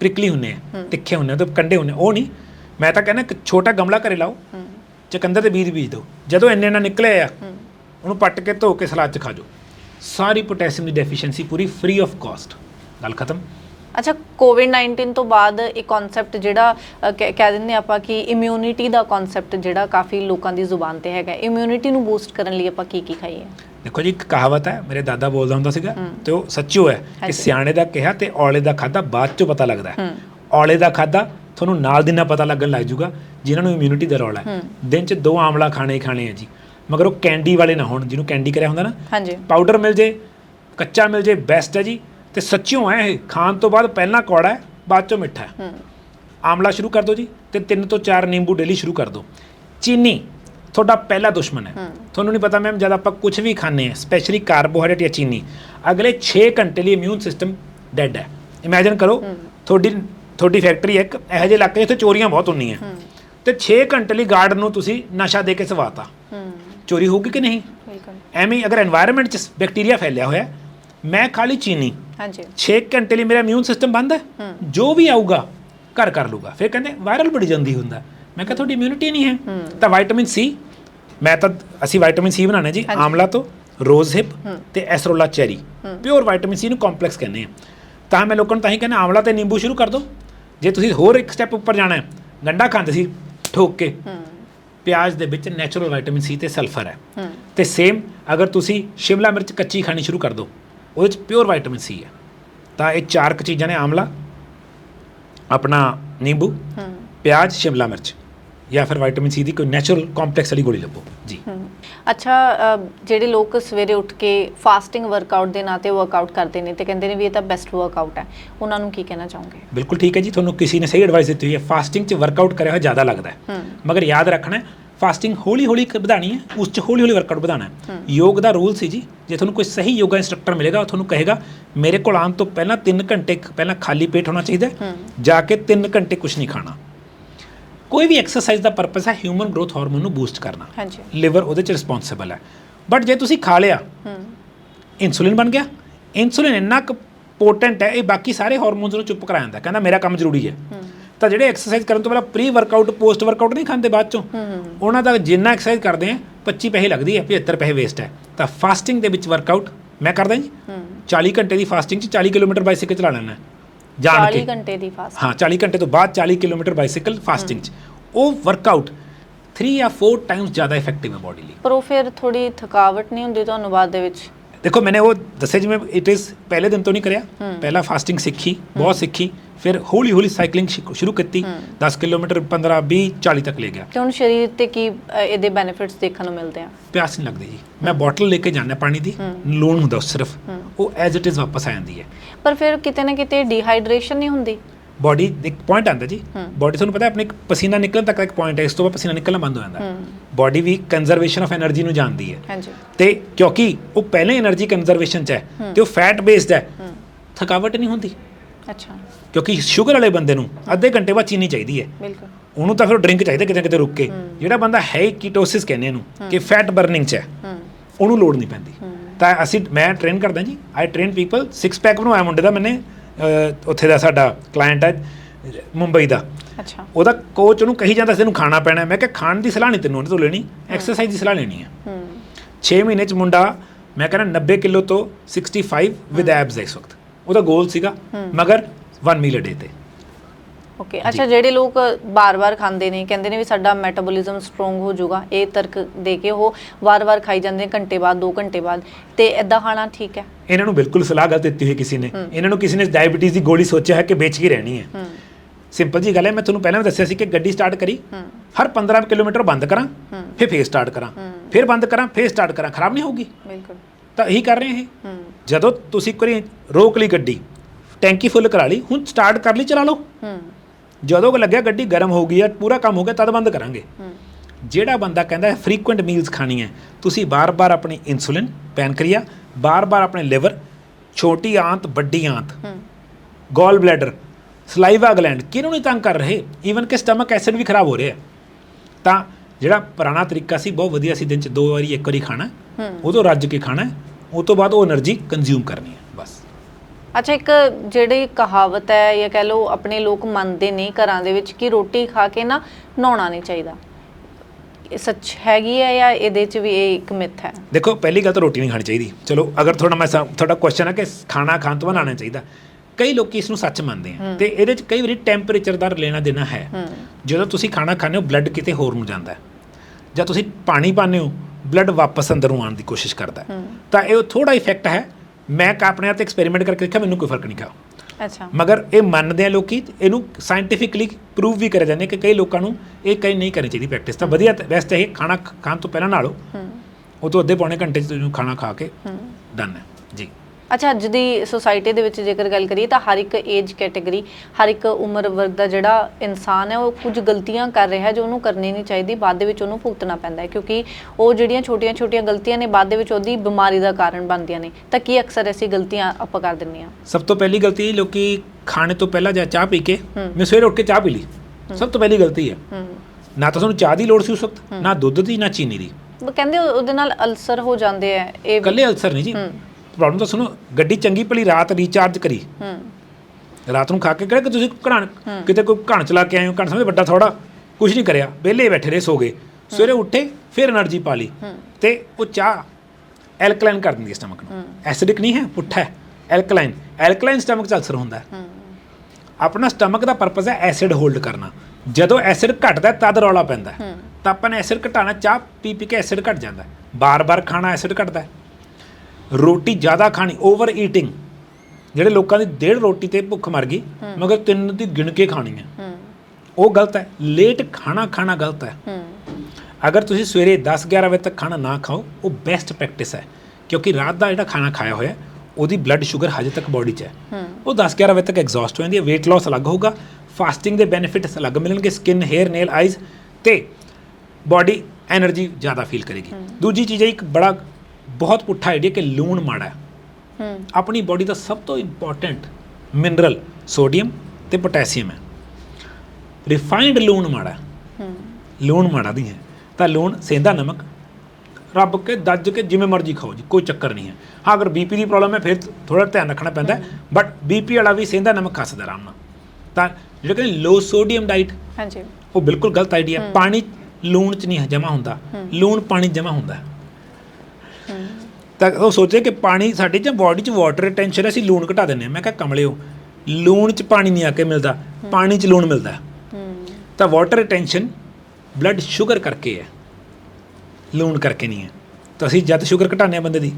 ਪ੍ਰਿਕਲੀ ਹੁੰਦੇ ਆ ਤਿੱਖੇ ਹੁੰਦੇ ਆ ਤੇ ਕੰਡੇ ਹੁੰਦੇ ਉਹ ਨਹੀਂ। ਮੈਂ ਤਾਂ ਕਹਿੰਦਾ ਇੱਕ ਛੋਟਾ ਗਮਲਾ ਘਰੇ ਲਾਓ। ਚਕੰਦਰ ਦੇ ਬੀਜ ਬੀਜ ਦਿਓ। ਜਦੋਂ ਇੰਨੇ ਨਾਲ ਨਿਕਲੇ ਆ ਉਹਨੂੰ ਪੱਟ ਕੇ ਧੋ ਕੇ ਸਲਾਦ 'ਚ ਖਾ ਜਾਓ। ਸਾਰੀ ਪੋਟਾਸ਼ੀਅਮ ਦੀ ਡੈਫੀਸ਼ੀਐਂਸੀ ਪੂਰੀ ਫ੍ਰੀ ਆਫ ਕਾਸਟ ਗੱਲ ਖਤਮ। ਅੱਛਾ ਕੋਵਿਡ 19 ਤੋਂ ਬਾਅਦ ਇਹ ਕਨਸੈਪਟ ਜਿਹੜਾ ਅ, ਕਹਿ ਕਹਿ ਦਿੰਦੇ ਆਪਾਂ ਕਿ ਇਮਿਊਨਿਟੀ ਦਾ ਕਨਸੈਪਟ ਜਿਹੜਾ ਕਾਫੀ ਲੋਕਾਂ ਦੀ ਜ਼ੁਬਾਨ ਤੇ ਹੈਗਾ। ਇਮਿਊਨਿਟੀ ਨੂੰ ਬੂਸਟ ਕਰਨ ਲਈ ਆਪਾਂ ਕੀ ਕੀ ਖਾਈਏ? ਦੇਖੋ ਜੀ ਇੱਕ ਕਹਾਵਤ ਹੈ ਮੇਰੇ ਦਾਦਾ ਬੋਲਦਾ ਹੁੰਦਾ ਸੀਗਾ ਤੇ ਉਹ ਸੱਚੋ ਹੈ ਕਿ ਹਾਂਜੀ। ਸਿਆਣੇ ਦਾ ਕਿਹਾ ਤੇ ਔਲੇ ਦਾ ਖਾਦਾ ਬਾਅਦ ਚੋਂ ਪਤਾ ਲੱਗਦਾ ਹੂੰ। ਔਲੇ ਦਾ ਖਾਦਾ ਤੁਹਾਨੂੰ ਨਾਲ ਦੀ ਨਾਲ ਪਤਾ ਲੱਗਣ ਲੱਗ ਜੂਗਾ ਜਿਨ੍ਹਾਂ ਨੂੰ ਇਮਿਊਨਿਟੀ ਦਾ ਰੌਲਾ ਹੈ। ਦਿਨ 'ਚ ਦੋ ਆਮਲਾ ਖਾਣੇ ਹੀ ਖਾਣੇ ਆ ਜੀ। ਮਗਰ ਉਹ ਕੈਂਡੀ ਵਾਲੇ ਨਾ ਹੋਣ ਜਿਹਨੂੰ ਕੈਂਡੀ ਕਰਿਆ ਹੁੰਦਾ ਨਾ। ਹਾਂਜੀ। ਪਾਊਡਰ ਮਿਲ ਜੇ ਕੱਚਾ ਮਿਲ ਜੇ ਬੈਸਟ ਹੈ ਜੀ। ਤੇ ਸੱਚਿਓ ਹੈ ਇਹ ਖਾਣ ਤੋਂ ਬਾਅਦ ਪਹਿਲਾਂ ਕੌੜਾ ਹੈ ਬਾਅਦ ਚੋਂ ਮਿੱਠਾ ਹੈ। ਆਮਲਾ ਸ਼ੁਰੂ ਕਰ ਦਿਓ ਜੀ ਤੇ ਤਿੰਨ ਤੋਂ ਚਾਰ ਨਿੰਬੂ ਡੇਲੀ ਸ਼ੁਰੂ ਕਰ ਦਿਓ ਚੀਨੀ ਤੁਹਾਡਾ ਪਹਿਲਾ ਦੁਸ਼ਮਣ ਹੈ। ਤੁਹਾਨੂੰ ਨਹੀਂ ਪਤਾ ਮੈਮ ਜਦ ਆਪਾਂ ਕੁਝ ਵੀ ਖਾਂਦੇ ਆ ਸਪੈਸ਼ਲੀ ਕਾਰਬੋਹਾਈਡਰੇਟ ਜਾਂ ਚੀਨੀ ਅਗਲੇ 6 ਘੰਟੇ ਲਈ ਇਮਿਊਨ ਸਿਸਟਮ ਡੈੱਡ ਹੈ। ਇਮੇਜਿਨ ਕਰੋ ਤੁਹਾਡੀ ਤੁਹਾਡੀ ਫੈਕਟਰੀ ਹੈ ਇੱਕ ਇਹੋ ਜਿਹੇ ਇਲਾਕੇ ਜਿੱਥੇ ਚੋਰੀਆਂ ਬਹੁਤ ਹੁੰਦੀਆਂ ਤੇ 6 ਘੰਟੇ ਲਈ ਗਾਰਡ ਨੂੰ ਤੁਸੀਂ ਨਸ਼ਾ ਦੇ ਕੇ ਸਵਾਤਾ। ਚੋਰੀ ਹੋਊਗੀ ਕਿ ਨਹੀਂ? ਐਵੇਂ ਅਗਰ এনवायरमेंट 'ਚ ਬੈਕਟੀਰੀਆ ਫੈਲਿਆ ਹੋਇਆ ਮੈਂ ਖਾਲੀ ਚੀਨੀ। ਹਾਂਜੀ। 6 ਘੰਟੇ ਲਈ ਮੇਰਾ ਇਮਿਊਨ ਸਿਸਟਮ ਬੰਦ ਹੈ। ਜੋ ਵੀ ਆਊਗਾ ਘਰ ਕਰ ਲੂਗਾ। ਫਿਰ ਕਹਿੰਦੇ ਵਾਇਰਲ ਬੜੀ ਜਲਦੀ ਹੁੰਦਾ। ਮੈਂ ਕਿਹਾ ਤੁਹਾਡੀ ਇਮਿਊਨਿਟੀ ਨਹੀਂ ਹੈ। ਤਾਂ ਵਿਟਾਮਿਨ ਸੀ ਮੈਂ ਤਾਂ ਅਸੀਂ ਵਿਟਾਮਿਨ ਸੀ ਬਣਾਉਣਾ ਜੀ ਆਮਲਾ ਤੋਂ ਰੋਜ਼ ਹਿਪ ਤੇ acerola cherry. Pure vitamin C ਨੂੰ ਕੰਪਲੈਕਸ ਕਹਿੰਦੇ ਆ। ਤਾਂ ਮੈਂ ਲੋਕਾਂ ਨੂੰ ਤਾਂ ਹੀ ਕਹਿੰਦਾ ਆਮਲਾ ਤੇ ਨਿੰਬੂ ਸ਼ੁਰੂ ਕਰ ਦਿਓ ਜੇ ਤੁਸੀਂ ਹੋਰ ਇੱਕ ਸਟੈਪ ਉੱਪਰ ਜਾਣਾ ਹੈ ਗੰਡਾ ਖਾਂਦੇ ਸੀ ਠੋਕ ਕੇ। ਪਿਆਜ਼ ਦੇ ਵਿੱਚ ਨੈਚੁਰਲ ਵਿਟਾਮਿਨ ਸੀ ਤੇ ਸਲਫਰ ਹੈ। ਤੇ ਸੇਮ ਅਗਰ ਤੁਸੀਂ ਸ਼ਿਮਲਾ ਮਿਰਚ ਕੱਚੀ ਖਾਣੀ ਸ਼ੁਰੂ ਕਰ ਦਿਓ ਉਹਦੇ ਵਿੱਚ ਪਿਓਰ ਵਿਟਾਮਿਨ ਸੀ ਹੈ। ਤਾਂ ਇਹ ਚਾਰ ਕੁ ਚੀਜ਼ਾਂ ਨੇ ਆਮਲਾ ਆਪਣਾ ਨਿੰਬੂ ਪਿਆਜ਼ ਸ਼ਿਮਲਾ ਮਿਰਚ। ਜਾਂ ਫਿਰ ਵਿਟਾਮਿਨ ਸੀ ਦੀ ਕੋਈ ਨੈਚੁਰਲ ਕੰਪਲੈਕਸ ਵਾਲੀ ਗੋਲੀ ਲੱਭੋ। ਜੀ। ਅੱਛਾ ਅ, ਜਿਹੜੇ ਲੋਕ ਸਵੇਰੇ ਉੱਠ ਕੇ ਫਾਸਟਿੰਗ ਵਰਕਆਊਟ ਦੇ ਨਾਂ ਤੇ ਵਰਕਆਊਟ ਕਰਦੇ ਨੇ ਤੇ ਕਹਿੰਦੇ ਨੇ ਵੀ ਇਹ ਤਾਂ ਬੈਸਟ ਵਰਕਆਊਟ ਹੈ ਉਹਨਾਂ ਨੂੰ ਕੀ ਕਹਿਣਾ ਚਾਹੋਗੇ? ਬਿਲਕੁਲ ਠੀਕ ਹੈ ਜੀ ਤੁਹਾਨੂੰ ਕਿਸੇ ਨੇ ਸਹੀ ਐਡਵਾਈਸ ਦਿੱਤੀ ਹੋਈ ਹੈ ਫਾਸਟਿੰਗ 'ਚ ਵਰਕਆਊਟ ਕਰਿਆ ਹੋਇਆ ਜ਼ਿਆਦਾ ਲੱਗਦਾ ਹੈ। ਮਗਰ ਯਾਦ ਰੱਖਣਾ ਹੈ ਫਾਸਟਿੰਗ ਹੌਲੀ ਹੌਲੀ ਵਧਾਣੀ ਹੈ ਉਸ 'ਚ ਹੌਲੀ ਹੌਲੀ ਵਰਕਆਊਟ ਵਧਾਣਾ ਹੈ। ਯੋਗ ਦਾ ਰੂਲ ਸੀ ਜੀ ਜੇ ਤੁਹਾਨੂੰ ਕੋਈ ਸਹੀ ਯੋਗਾ ਇੰਸਟ੍ਰਕਟਰ ਮਿਲੇਗਾ ਉਹ ਤੁਹਾਨੂੰ ਕਹੇਗਾ ਮੇਰੇ ਕੋਲ ਆਉਣ ਤੋਂ ਪਹਿਲਾਂ 3 ਘੰਟੇ ਪਹਿਲਾਂ ਖਾਲੀ ਪੇਟ ਹੋਣਾ ਚਾਹੀਦਾ ਜਾ ਕੇ 3 ਘੰਟੇ ਕੁਝ ਨਹੀਂ ਖਾਣਾ। ਕੋਈ ਵੀ ਐਕਸਰਸਾਈਜ਼ ਦਾ ਪਰਪਸ ਹੈ ਹਿਊਮਨ ਗਰੋਥ ਹਾਰਮੋਨ ਨੂੰ ਬੂਸਟ ਕਰਨਾ। ਹਾਂਜੀ। ਲਿਵਰ ਉਹਦੇ 'ਚ ਰਿਸਪੌਂਸਿਬਲ ਹੈ। ਬਟ ਜੇ ਤੁਸੀਂ ਖਾ ਲਿਆ ਇਨਸੂਲਿਨ ਬਣ ਗਿਆ ਇਨਸੂਲਿਨ ਇੰਨਾ ਕੁ ਪੋਟੈਂਟ ਹੈ ਇਹ ਬਾਕੀ ਸਾਰੇ ਹਾਰਮੋਨਸ ਨੂੰ ਚੁੱਪ ਕਰਾ ਜਾਂਦਾ ਕਹਿੰਦਾ ਮੇਰਾ ਕੰਮ ਜ਼ਰੂਰੀ ਹੈ। ਤਾਂ ਜਿਹੜੇ ਐਕਸਰਸਾਈਜ਼ ਕਰਨ ਤੋਂ ਪਹਿਲਾਂ ਪ੍ਰੀ ਵਰਕਆਊਟ ਪੋਸਟ ਵਰਕਆਊਟ ਨਹੀਂ ਖਾਂਦੇ ਬਾਅਦ ਚੋਂ ਉਹਨਾਂ ਦਾ ਜਿੰਨਾ ਐਕਸਰਸਾਈਜ਼ ਕਰਦੇ ਆ 25 ਪੈਸੇ ਲੱਗਦੀ ਹੈ 75 ਪੈਸੇ ਵੇਸਟ ਹੈ। ਤਾਂ ਫਾਸਟਿੰਗ ਦੇ ਵਿੱਚ ਵਰਕਆਊਟ ਮੈਂ ਕਰਦਾ ਜੀ। 40 ਘੰਟੇ ਦੀ ਫਾਸਟਿੰਗ 'ਚ 40 ਕਿਲੋਮੀਟਰ ਬਾਈਸਾਈਕਲ ਚਲਾ ਲੈਣਾ। ਜਾਣ 40 ਕੇ। ਘੰਟੇ ਦੀ ਫਾਸਟ ਹਾਂ 40 ਘੰਟੇ ਤੋਂ ਬਾਅਦ 40 ਕਿਲੋਮੀਟਰ ਬਾਈਸਾਈਕਲ ਫਾਸਟਿੰਗ 'ਚ। ਉਹ ਵਰਕਆਊਟ 3 ਜਾਂ 4 ਟਾਈਮਸ ਜ਼ਿਆਦਾ ਇਫੈਕਟਿਵ ਹੈ ਬਾਡੀ ਲਈ। ਪਰ ਉਹ ਫਿਰ ਥੋੜੀ ਥਕਾਵਟ ਨਹੀਂ ਹੁੰਦੀ ਤੁਹਾਨੂੰ ਬਾਅਦ ਦੇ ਵਿੱਚ? ਦੇਖੋ ਮੈਨੇ ਉਹ ਦੱਸਿਆ ਜਿਵੇਂ ਇਟ ਇਜ਼ ਪਹਿਲੇ ਦਿਨ ਤੋਂ ਨਹੀਂ ਕਰਿਆ। ਪਹਿਲਾਂ ਫਾਸਟਿੰਗ ਸਿੱਖੀ ਬਹੁਤ ਸਿੱਖੀ ਫਿਰ ਹੌਲੀ ਹੌਲੀ ਸਾਈਕਲਿੰਗ ਸ਼ੁਰੂ ਕੀਤੀ। 10 ਕਿਲੋਮੀਟਰ 15 20 40 ਤੱਕ ਲੈ ਗਿਆ। ਕਿ ਹੁਣ ਸਰੀਰ ਤੇ ਕੀ ਇਹਦੇ ਬੈਨੀਫਿਟਸ ਦੇਖਣ ਨੂੰ ਮਿਲਦੇ ਆ? ਪਿਆਸ ਨਹੀਂ ਲੱਗਦੀ ਜੀ। ਮੈਂ ਬੋਟਲ ਲੈ ਕੇ ਜਾਂਦਾ ਪਾਣੀ ਦੀ ਲੂਣ ਹੁੰਦਾ ਸਿਰਫ। ਉਹ ਐਜ਼ ਇਟ ਇਜ਼ ਵਾਪਸ ਆ ਜਾਂਦੀ ਹੈ। ਪਰ ਫਿਰ ਕਿਤੇ ਨਾ ਕਿਤੇ ਡੀਹਾਈਡਰੇਸ਼ਨ ਨਹੀਂ ਹੁੰਦੀ। ਬਾਡੀ ਇੱਕ ਪੁਆਇੰਟ ਆਂਦਾ ਜੀ। ਬਾਡੀ ਤੁਹਾਨੂੰ ਪਤਾ ਆਪਣੇ ਇੱਕ ਪਸੀਨਾ ਨਿਕਲਣ ਤੱਕ ਇੱਕ ਪੁਆਇੰਟ ਹੈ ਇਸ ਤੋਂ ਬਾਅਦ ਪਸੀਨਾ ਨਿਕਲਣਾ ਬੰਦ ਹੋ ਜਾਂਦਾ। ਬਾਡੀ ਵੀ ਕੰਜ਼ਰਵੇਸ਼ਨ ਆਫ એનર્ਜੀ ਨੂੰ ਜਾਣਦੀ ਹੈ। ਹਾਂਜੀ। ਤੇ ਕਿਉਂਕਿ ਉਹ ਪਹਿਲੇ એનર્ਜੀ ਕੰਜ਼ਰਵੇਸ਼ਨ 'ਚ ਹੈ ਤੇ ਉਹ ਫੈਟ ਬੇਸਡ ਹੈ। ਥਕਾਵਟ ਨਹੀਂ ਹੁੰਦੀ। ਅੱਛਾ। ਕਿਉਂਕਿ ਸ਼ੂਗਰ ਵਾਲੇ ਬੰਦੇ ਨੂੰ ਅੱਧੇ ਘੰਟੇ ਬਾਅਦ ਚੀਨੀ ਚਾਹੀਦੀ ਹੈ। ਬਿਲਕੁਲ। ਉਹਨੂੰ ਤਾਂ ਫਿਰ ਡਰਿੰਕ ਚਾਹੀਦਾ ਕਿਤੇ ਕਿਤੇ ਰੁੱਕ ਕੇ। ਜਿਹੜਾ ਬੰਦਾ ਹੈ ਕੀਟੋਸਿਸ ਕਹਿੰਦੇ ਇਹਨੂੰ ਕਿ ਫੈਟ ਬਰਨਿੰਗ 'ਚ ਹੈ। ਉਹਨੂੰ ਲੋੜ ਨਹੀਂ ਪੈਂਦੀ। ਤਾਂ ਅਸੀਂ ਮੈਂ ਟ੍ਰੇਨ ਕਰਦਾ ਜੀ। ਆਈ ਟ੍ਰੇਨ ਪੀਪਲ 6 ਪੈਕ ਬਣਾਇਆ ਮੁੰਡੇ ਦਾ ਮੈਨੇ। ਉੱਥੇ ਦਾ ਸਾਡਾ ਕਲਾਇੰਟ ਹੈ ਮੁੰਬਈ ਦਾ। ਅੱਛਾ। ਉਹਦਾ ਕੋਚ ਉਹਨੂੰ ਕਹੀ ਜਾਂਦਾ ਸੀ ਤੈਨੂੰ ਖਾਣਾ ਪੈਣਾ। ਮੈਂ ਕਿਹਾ ਖਾਣ ਦੀ ਸਲਾਹ ਨਹੀਂ ਤੈਨੂੰ ਉਹਨੇ ਤੋਂ ਲੈਣੀ। ਐਕਸਰਸਾਈਜ਼ ਦੀ ਸਲਾਹ ਲੈਣੀ ਹੈ ਹੂੰ। 6 ਮਹੀਨੇ ਚ ਮੁੰਡਾ ਮੈਂ ਕਹਿੰਦਾ 90 ਕਿਲੋ ਤੋਂ 65 ਵਿਦ ਐਬਸ ਇਸ ਵਕਤ। ਉਹਦਾ ਗੋਲ ਸੀਗਾ ਮਗਰ 1 ਮੀਲ ਅ ਡੇ ਤੇ। ਓਕੇ ਅੱਛਾ ਜਿਹੜੇ ਲੋਕ ਬਾਰ-ਬਾਰ ਖਾਂਦੇ ਨੇ ਕਹਿੰਦੇ ਨੇ ਵੀ ਸਾਡਾ ਮੈਟਾਬੋਲਿਜ਼ਮ ਸਟਰੋਂਗ ਹੋ ਜਾਊਗਾ ਇਹ ਤਰਕ ਦੇ ਕੇ ਉਹ ਵਾਰ-ਵਾਰ ਖਾਈ ਜਾਂਦੇ ਨੇ ਘੰਟੇ ਬਾਅਦ 2 ਘੰਟੇ ਬਾਅਦ ਤੇ ਇਦਾਂ ਖਾਣਾ ਠੀਕ ਹੈ? ਇਹਨਾਂ ਨੂੰ ਬਿਲਕੁਲ ਸਲਾਹ ਗਲਤ ਦਿੱਤੀ ਹੋਈ ਕਿਸੇ ਨੇ। ਇਹਨਾਂ ਨੂੰ ਕਿਸੇ ਨੇ ਡਾਇਬੀਟੀਜ਼ ਦੀ ਗੋਲੀ ਸੋਚਿਆ ਹੈ ਕਿ ਵੇਚ ਕੇ ਰਹਿਣੀ ਹੈ। ਸਿੰਪਲ ਜੀ ਗੱਲ ਹੈ ਮੈਂ ਤੁਹਾਨੂੰ ਪਹਿਲਾਂ ਵੀ ਦੱਸਿਆ ਸੀ ਕਿ ਗੱਡੀ ਸਟਾਰਟ ਕਰੀ ਹਰ 15 ਕਿਲੋਮੀਟਰ ਬੰਦ ਕਰਾਂ ਫਿਰ ਫੇਰ ਸਟਾਰਟ ਕਰਾਂ। ਫਿਰ ਬੰਦ ਕਰਾਂ ਫੇਰ ਸਟਾਰਟ ਕਰਾਂ ਖਰਾਬ ਨਹੀਂ ਹੋਊਗੀ। ਬਿਲਕੁਲ। ਤਾਂ ਇਹੀ ਕਰ ਰਹੇ ਇਹ। ਜਦੋਂ ਤੁਸੀਂ ਕੋਈ ਰੋਕ ਲਈ ਗੱਡੀ ਟੈਂਕੀ ਫੁੱਲ ਕਰਾ ਲਈ ਹੁਣ ਸਟਾਰਟ ਕਰ ਲਈ ਚਲਾ ਲਓ। ਜਦੋਂ ਲੱਗਿਆ ਗੱਡੀ ਗਰਮ ਹੋ ਗਈ ਆ ਪੂਰਾ ਕੰਮ ਹੋ ਗਿਆ ਤਦ ਬੰਦ ਕਰਾਂਗੇ ਜਿਹੜਾ ਬੰਦਾ ਕਹਿੰਦਾ ਹੈ ਫ੍ਰੀਕੁਐਂਟ ਮੀਲਸ ਖਾਣੀ ਹੈ ਤੁਸੀਂ ਬਾਰ-ਬਾਰ ਆਪਣੀ ਇਨਸੂਲਿਨ ਪੈਨਕ੍ਰੀਆ ਬਾਰ-ਬਾਰ ਆਪਣੇ ਲਿਵਰ ਛੋਟੀ ਆਂਤ ਵੱਡੀ ਆਂਤ ਗੋਲ ਬਲੈਡਰ ਸਲਾਈਵਾ ਗਲੈਂਡ ਕਿਹਨੂੰ ਨਹੀਂ ਤੰਗ ਕਰ ਰਹੇ ਈਵਨ ਕਿ ਸਟਮਕ ਐਸਿਡ ਵੀ ਖਰਾਬ ਹੋ ਰਿਹਾ ਤਾਂ ਜਿਹੜਾ ਪੁਰਾਣਾ ਤਰੀਕਾ ਸੀ ਬਹੁਤ ਵਧੀਆ ਸੀ ਦਿਨ ਚ ਦੋ ਵਾਰੀ ਇੱਕ ਵਾਰੀ ਖਾਣਾ ਉਦੋਂ ਰੱਜ ਕੇ ਖਾਣਾ ਉਹ ਤੋਂ ਬਾਅਦ ਉਹ એનર્ਜੀ ਕੰਜ਼ਿਊਮ ਕਰਨੀ ਹੈ ਬਸ ਅੱਛਾ ਇੱਕ ਜਿਹੜੀ ਕਹਾਵਤ ਹੈ ਜਾਂ ਕਹਿ ਲਓ ਆਪਣੇ ਲੋਕ ਮੰਨਦੇ ਨੇ ਘਰਾਂ ਦੇ ਵਿੱਚ ਕਿ ਰੋਟੀ ਖਾ ਕੇ ਨਾ ਨਹਾਉਣਾ ਨਹੀਂ ਚਾਹੀਦਾ। ਇਹ ਸੱਚ ਹੈਗੀ ਹੈ ਜਾਂ ਇਹਦੇ 'ਚ ਵੀ ਇਹ ਇੱਕ ਮਿੱਥ ਹੈ? ਦੇਖੋ ਪਹਿਲੀ ਗੱਲ ਤਾਂ ਰੋਟੀ ਨਹੀਂ ਖਾਣੀ ਚਾਹੀਦੀ। ਚਲੋ ਅਗਰ ਤੁਹਾਡਾ ਮੈਂ ਤੁਹਾਡਾ ਕੁਐਸਚਨ ਹੈ ਕਿ ਖਾਣਾ ਖਾਣ ਤੋਂ ਬਾਅਦ ਨਹਾਉਣਾ ਚਾਹੀਦਾ। ਕਈ ਲੋਕੀ ਇਸ ਨੂੰ ਸੱਚ ਮੰਨਦੇ ਆ। ਤੇ ਇਹਦੇ 'ਚ ਕਈ ਵਾਰੀ ਟੈਂਪਰੇਚਰ ਦਾ ਲੈਣਾ ਦੇਣਾ ਹੈ। ਜਦੋਂ ਤੁਸੀਂ ਖਾਣਾ ਖਾਂਦੇ ਹੋ ਬਲੱਡ ਕਿਤੇ ਹੋਰ ਨੂੰ ਜਾਂਦਾ ਹੈ। ਜਾਂ ਤੁਸੀਂ ਪਾਣੀ ਪਾਉਂਦੇ ਹੋ ਬਲੱਡ ਵਾਪਸ ਅੰਦਰੋਂ ਆਉਣ ਦੀ ਕੋਸ਼ਿਸ਼ ਕਰਦਾ ਹੈ। ਤਾਂ ਇਹ ਥੋੜਾ ਇਫੈਕਟ ਹੈ। ਮੈਂ ਕ- ਆਪਣੇ ਆਪ ਤੇ ਐਕਸਪੈਰੀਮੈਂਟ ਕਰਕੇ ਦੇਖਿਆ ਮੈਨੂੰ ਕੋਈ ਫ਼ਰਕ ਨਹੀਂ ਪਿਆ। ਅੱਛਾ। ਮਗਰ ਇਹ ਮੰਨਦੇ ਆ ਲੋਕੀ ਇਹਨੂੰ ਸਾਇੰਟੀਫਿਕਲੀ ਪ੍ਰੂਵ ਵੀ ਕਰਿਆ ਜਾਂਦਾ ਕਿ ਕਈ ਲੋਕਾਂ ਨੂੰ ਇਹ ਕਈ ਨਹੀਂ ਕਰਨੀ ਚਾਹੀਦੀ ਪ੍ਰੈਕਟਿਸ ਤਾਂ ਵਧੀਆ ਬੈਸਟ ਇਹ ਖਾਣਾ ਖ- ਖਾਣ ਤੋਂ ਪਹਿਲਾਂ ਨਾਲੋ ਹੂੰ। ਉਹ ਤੋਂ ਅੱਧੇ ਪੌਣੇ ਘੰਟੇ ਚ ਤੁਸੀਂ ਖਾਣਾ ਖਾ ਕੇ ਹੂੰ। ਡਨ ਹੈ। ਜੀ। ਅੱਛਾ ਅੱਜ ਦੀ ਸੋਸਾਇਟੀ ਦੇ ਵਿੱਚ ਜੇਕਰ ਗੱਲ ਕਰੀਏ ਤਾਂ ਹਰ ਇੱਕ ਏਜ ਕੈਟਾਗਰੀ ਹਰ ਇੱਕ ਉਮਰ ਵਰਗ ਦਾ ਜਿਹੜਾ ਇਨਸਾਨ ਹੈ ਉਹ ਕੁਝ ਗਲਤੀਆਂ ਕਰ ਰਿਹਾ ਹੈ ਜੋ ਉਹਨੂੰ ਕਰਨੀ ਨਹੀਂ ਚਾਹੀਦੀ ਬਾਅਦ ਦੇ ਵਿੱਚ ਉਹਨੂੰ ਭੁਗਤਣਾ ਪੈਂਦਾ ਹੈ ਕਿਉਂਕਿ ਉਹ ਜਿਹੜੀਆਂ ਛੋਟੀਆਂ-ਛੋਟੀਆਂ ਗਲਤੀਆਂ ਨੇ ਬਾਅਦ ਦੇ ਵਿੱਚ ਉਹਦੀ ਬਿਮਾਰੀ ਦਾ ਕਾਰਨ ਬਣਦੀਆਂ ਨੇ। ਤਾਂ ਕੀ ਅਕਸਰ ਐਸੀ ਗਲਤੀਆਂ ਆਪਾਂ ਕਰ ਦਿੰਦੇ ਹਾਂ? ਸਭ ਤੋਂ ਪਹਿਲੀ ਗਲਤੀ ਲੋਕੀ ਖਾਣੇ ਤੋਂ ਪਹਿਲਾਂ ਜਾਂ ਚਾਹ ਪੀ ਕੇ। ਮੈਂ ਸਵੇਰੇ ਉੱਠ ਕੇ ਚਾਹ ਪੀ ਲਈ। ਸਭ ਤੋਂ ਪਹਿਲੀ ਗਲਤੀ ਹੈ। ਨਾ ਤਾਂ ਤੁਹਾਨੂੰ ਚਾਹ ਦੀ ਲੋੜ ਸੀ ਉਸ ਵਕਤ ਨਾ ਦੁੱਧ ਦੀ ਨਾ ਚੀਨੀ ਦੀ। ਉਹ ਕਹਿੰਦੇ ਉਹ- ਉਹਦੇ ਨਾਲ ਅਲਸਰ ਹੋ ਜਾਂਦੇ ਆ ਇਹ ਕੱਲੇ ਅਲਸਰ ਨਹੀਂ ਜੀ। ਪ੍ਰੋਬਲਮ ਤਾਂ ਸੁਣੋ ਗੱਡੀ ਚੰਗੀ ਭਲੀ ਰਾਤ ਰੀਚਾਰਜ ਕਰੀ। ਹੂੰ। ਰਾਤ ਨੂੰ ਖਾ ਕੇ ਕਿਹੜਾ ਕਿ ਤੁਸੀਂ ਘਣ ਕਿਤੇ ਕੋਈ ਘਣ ਚਲਾ ਕੇ ਆਏ ਹੋ ਘਣ ਸਮਝ ਵੱਡਾ ਥੋੜਾ ਕੁਝ ਨਹੀਂ ਕਰਿਆ ਵਿਹਲੇ ਬੈਠੇ ਰਹੇ ਸੋ ਗਏ। ਸਵੇਰੇ ਉੱਠੇ ਫਿਰ એનર્ਜੀ ਪਾ ਲਈ ਤੇ ਉਹ ਚਾਹ ਐਲਕਲਾਈਨ ਕਰ ਦਿੰਦੀ ਸਟਮਕ ਨੂੰ। ਐਸਿਡਿਕ ਨਹੀਂ ਹੈ ਪੁੱਠਾ ਐਲਕਲਾਈਨ ਐਲਕਲਾਈਨ ਸਟਮਕ 'ਚ ਅਲਸਰ ਹੁੰਦਾ ਆਪਣਾ ਸਟਮਕ ਦਾ ਪਰਪਸ ਹੈ ਐਸਿਡ ਹੋਲਡ ਕਰਨਾ। ਜਦੋਂ ਐਸਿਡ ਘਟਦਾ ਤਦ ਰੌਲਾ ਪੈਂਦਾ ਤਾਂ ਆਪਾਂ ਨੇ ਐਸਿਡ ਘਟਾਣਾ ਚਾਹ ਪੀ ਪੀ ਕੇ ਐਸਿਡ ਘਟ ਜਾਂਦਾ ਬਾਰ-ਬਾਰ ਖਾਣਾ ਐਸਿਡ ਘਟਦਾ ਰੋਟੀ ਜ਼ਿਆਦਾ ਖਾਣੀ ਓਵਰ ਈਟਿੰਗ ਜਿਹੜੇ ਲੋਕਾਂ ਦੀ ਡੇਢ ਰੋਟੀ ਤੇ ਭੁੱਖ ਮਰ ਗਈ ਮਗਰ ਤਿੰਨ ਦੀ ਗਿਣ ਕੇ ਖਾਣੀ ਹੈ। ਉਹ ਗਲਤ ਹੈ ਲੇਟ ਖਾਣਾ ਖਾਣਾ ਗਲਤ ਹੈ। ਅਗਰ ਤੁਸੀਂ ਸਵੇਰੇ 10 11 ਵਜੇ ਤੱਕ ਖਾਣਾ ਨਾ ਖਾਓ ਉਹ ਬੈਸਟ ਪ੍ਰੈਕਟਿਸ ਹੈ ਕਿਉਂਕਿ ਰਾਤ ਦਾ ਜਿਹੜਾ ਖਾਣਾ ਖਾਇਆ ਹੋਇਆ ਉਹਦੀ ਬਲੱਡ ਸ਼ੂਗਰ ਹਜੇ ਤੱਕ ਬਾਡੀ 'ਚ ਹੈ। ਉਹ 10 11 ਵਜੇ ਤੱਕ ਐਗਜ਼ੌਸਟ ਹੋ ਜਾਂਦੀ ਹੈ weight loss ਅਲੱਗ ਹੋਊਗਾ ਫਾਸਟਿੰਗ ਦੇ ਬੈਨੀਫਿਟਸ ਅਲੱਗ ਮਿਲਣਗੇ ਸਕਿਨ ਹੇਅਰ ਨੇਲ ਆਈਜ਼ ਤੇ ਬਾਡੀ ਐਨਰਜੀ ਜ਼ਿਆਦਾ ਫੀਲ ਕਰੇਗੀ। ਦੂਜੀ ਚੀਜ਼ ਹੈ ਇੱਕ ਬੜਾ ਬਹੁਤ ਪੁੱਠਾ ਆਈਡੀਆ ਕਿ ਲੂਣ ਮਾੜਾ ਹੈ। ਹੂੰ। ਆਪਣੀ ਬਾਡੀ ਦਾ ਸਭ ਤੋਂ ਇੰਪੋਰਟੈਂਟ ਮਿਨਰਲ ਸੋਡੀਅਮ ਤੇ ਪੋਟਾਸੀਅਮ ਹੈ। ਰਿਫਾਈਨਡ ਲੂਣ ਮਾੜਾ ਹੈ। ਲੂਣ ਮਾੜਾ ਨਹੀਂ ਹੈ। ਤਾਂ ਲੂਣ ਸੇਂਦਾ ਨਮਕ ਰੱਬ ਕੇ ਦੱਜ ਕੇ ਜਿਵੇਂ ਮਰਜ਼ੀ ਖਾਓ ਜੀ ਕੋਈ ਚੱਕਰ ਨਹੀਂ ਹੈ। ਹਾਂ ਅਗਰ ਬੀਪੀ ਦੀ ਪ੍ਰੋਬਲਮ ਹੈ ਫਿਰ ਥੋੜਾ ਧਿਆਨ ਰੱਖਣਾ ਪੈਂਦਾ ਬਟ ਬੀਪੀ ਵਾਲਾ ਵੀ ਸੇਂਦਾ ਨਮਕ ਖਾ ਸਕਦਾ ਆਰਾਮ ਨਾਲ। ਤਾਂ ਜਿਹੜਾ ਕਹਿੰਦੇ ਲੋ ਸੋਡੀਅਮ ਡਾਈਟ ਹਾਂਜੀ। ਉਹ ਬਿਲਕੁਲ ਗਲਤ ਆਈਡੀਆ ਪਾਣੀ ਲੂਣ ਚ ਨਹੀਂ ਜਮਾ ਹੁੰਦਾ। ਲੂਣ ਪਾਣੀ ਜਮਾ ਹੁੰਦਾ ਹੈ। ਤਾਂ ਉਹ ਸੋਚੇ ਕਿ ਪਾਣੀ ਸਾਡੇ ਚ ਬਾਡੀ ਚ ਵਾਟਰ ਰਿਟੈਂਸ਼ਨ ਅਸੀਂ ਲੂਣ ਘਟਾ ਦਿੰਦੇ ਹਾਂ। ਮੈਂ ਕਿਹਾ, ਕਮਲਿਓ, ਲੂਣ ਚ ਪਾਣੀ ਨਹੀਂ ਆ ਕੇ ਮਿਲਦਾ, ਪਾਣੀ ਚ ਲੂਣ ਮਿਲਦਾ। ਤਾਂ ਵਾਟਰ ਰਿਟੈਂਸ਼ਨ ਬਲੱਡ ਸ਼ੂਗਰ ਕਰਕੇ ਹੈ। ਲੂਣ ਕਰਕੇ ਨਹੀਂ ਹੈ। ਤਾਂ ਅਸੀਂ ਜਦ ਸ਼ੂਗਰ ਘਟਾਉਂਦੇ ਹਾਂ ਬੰਦੇ ਦੀ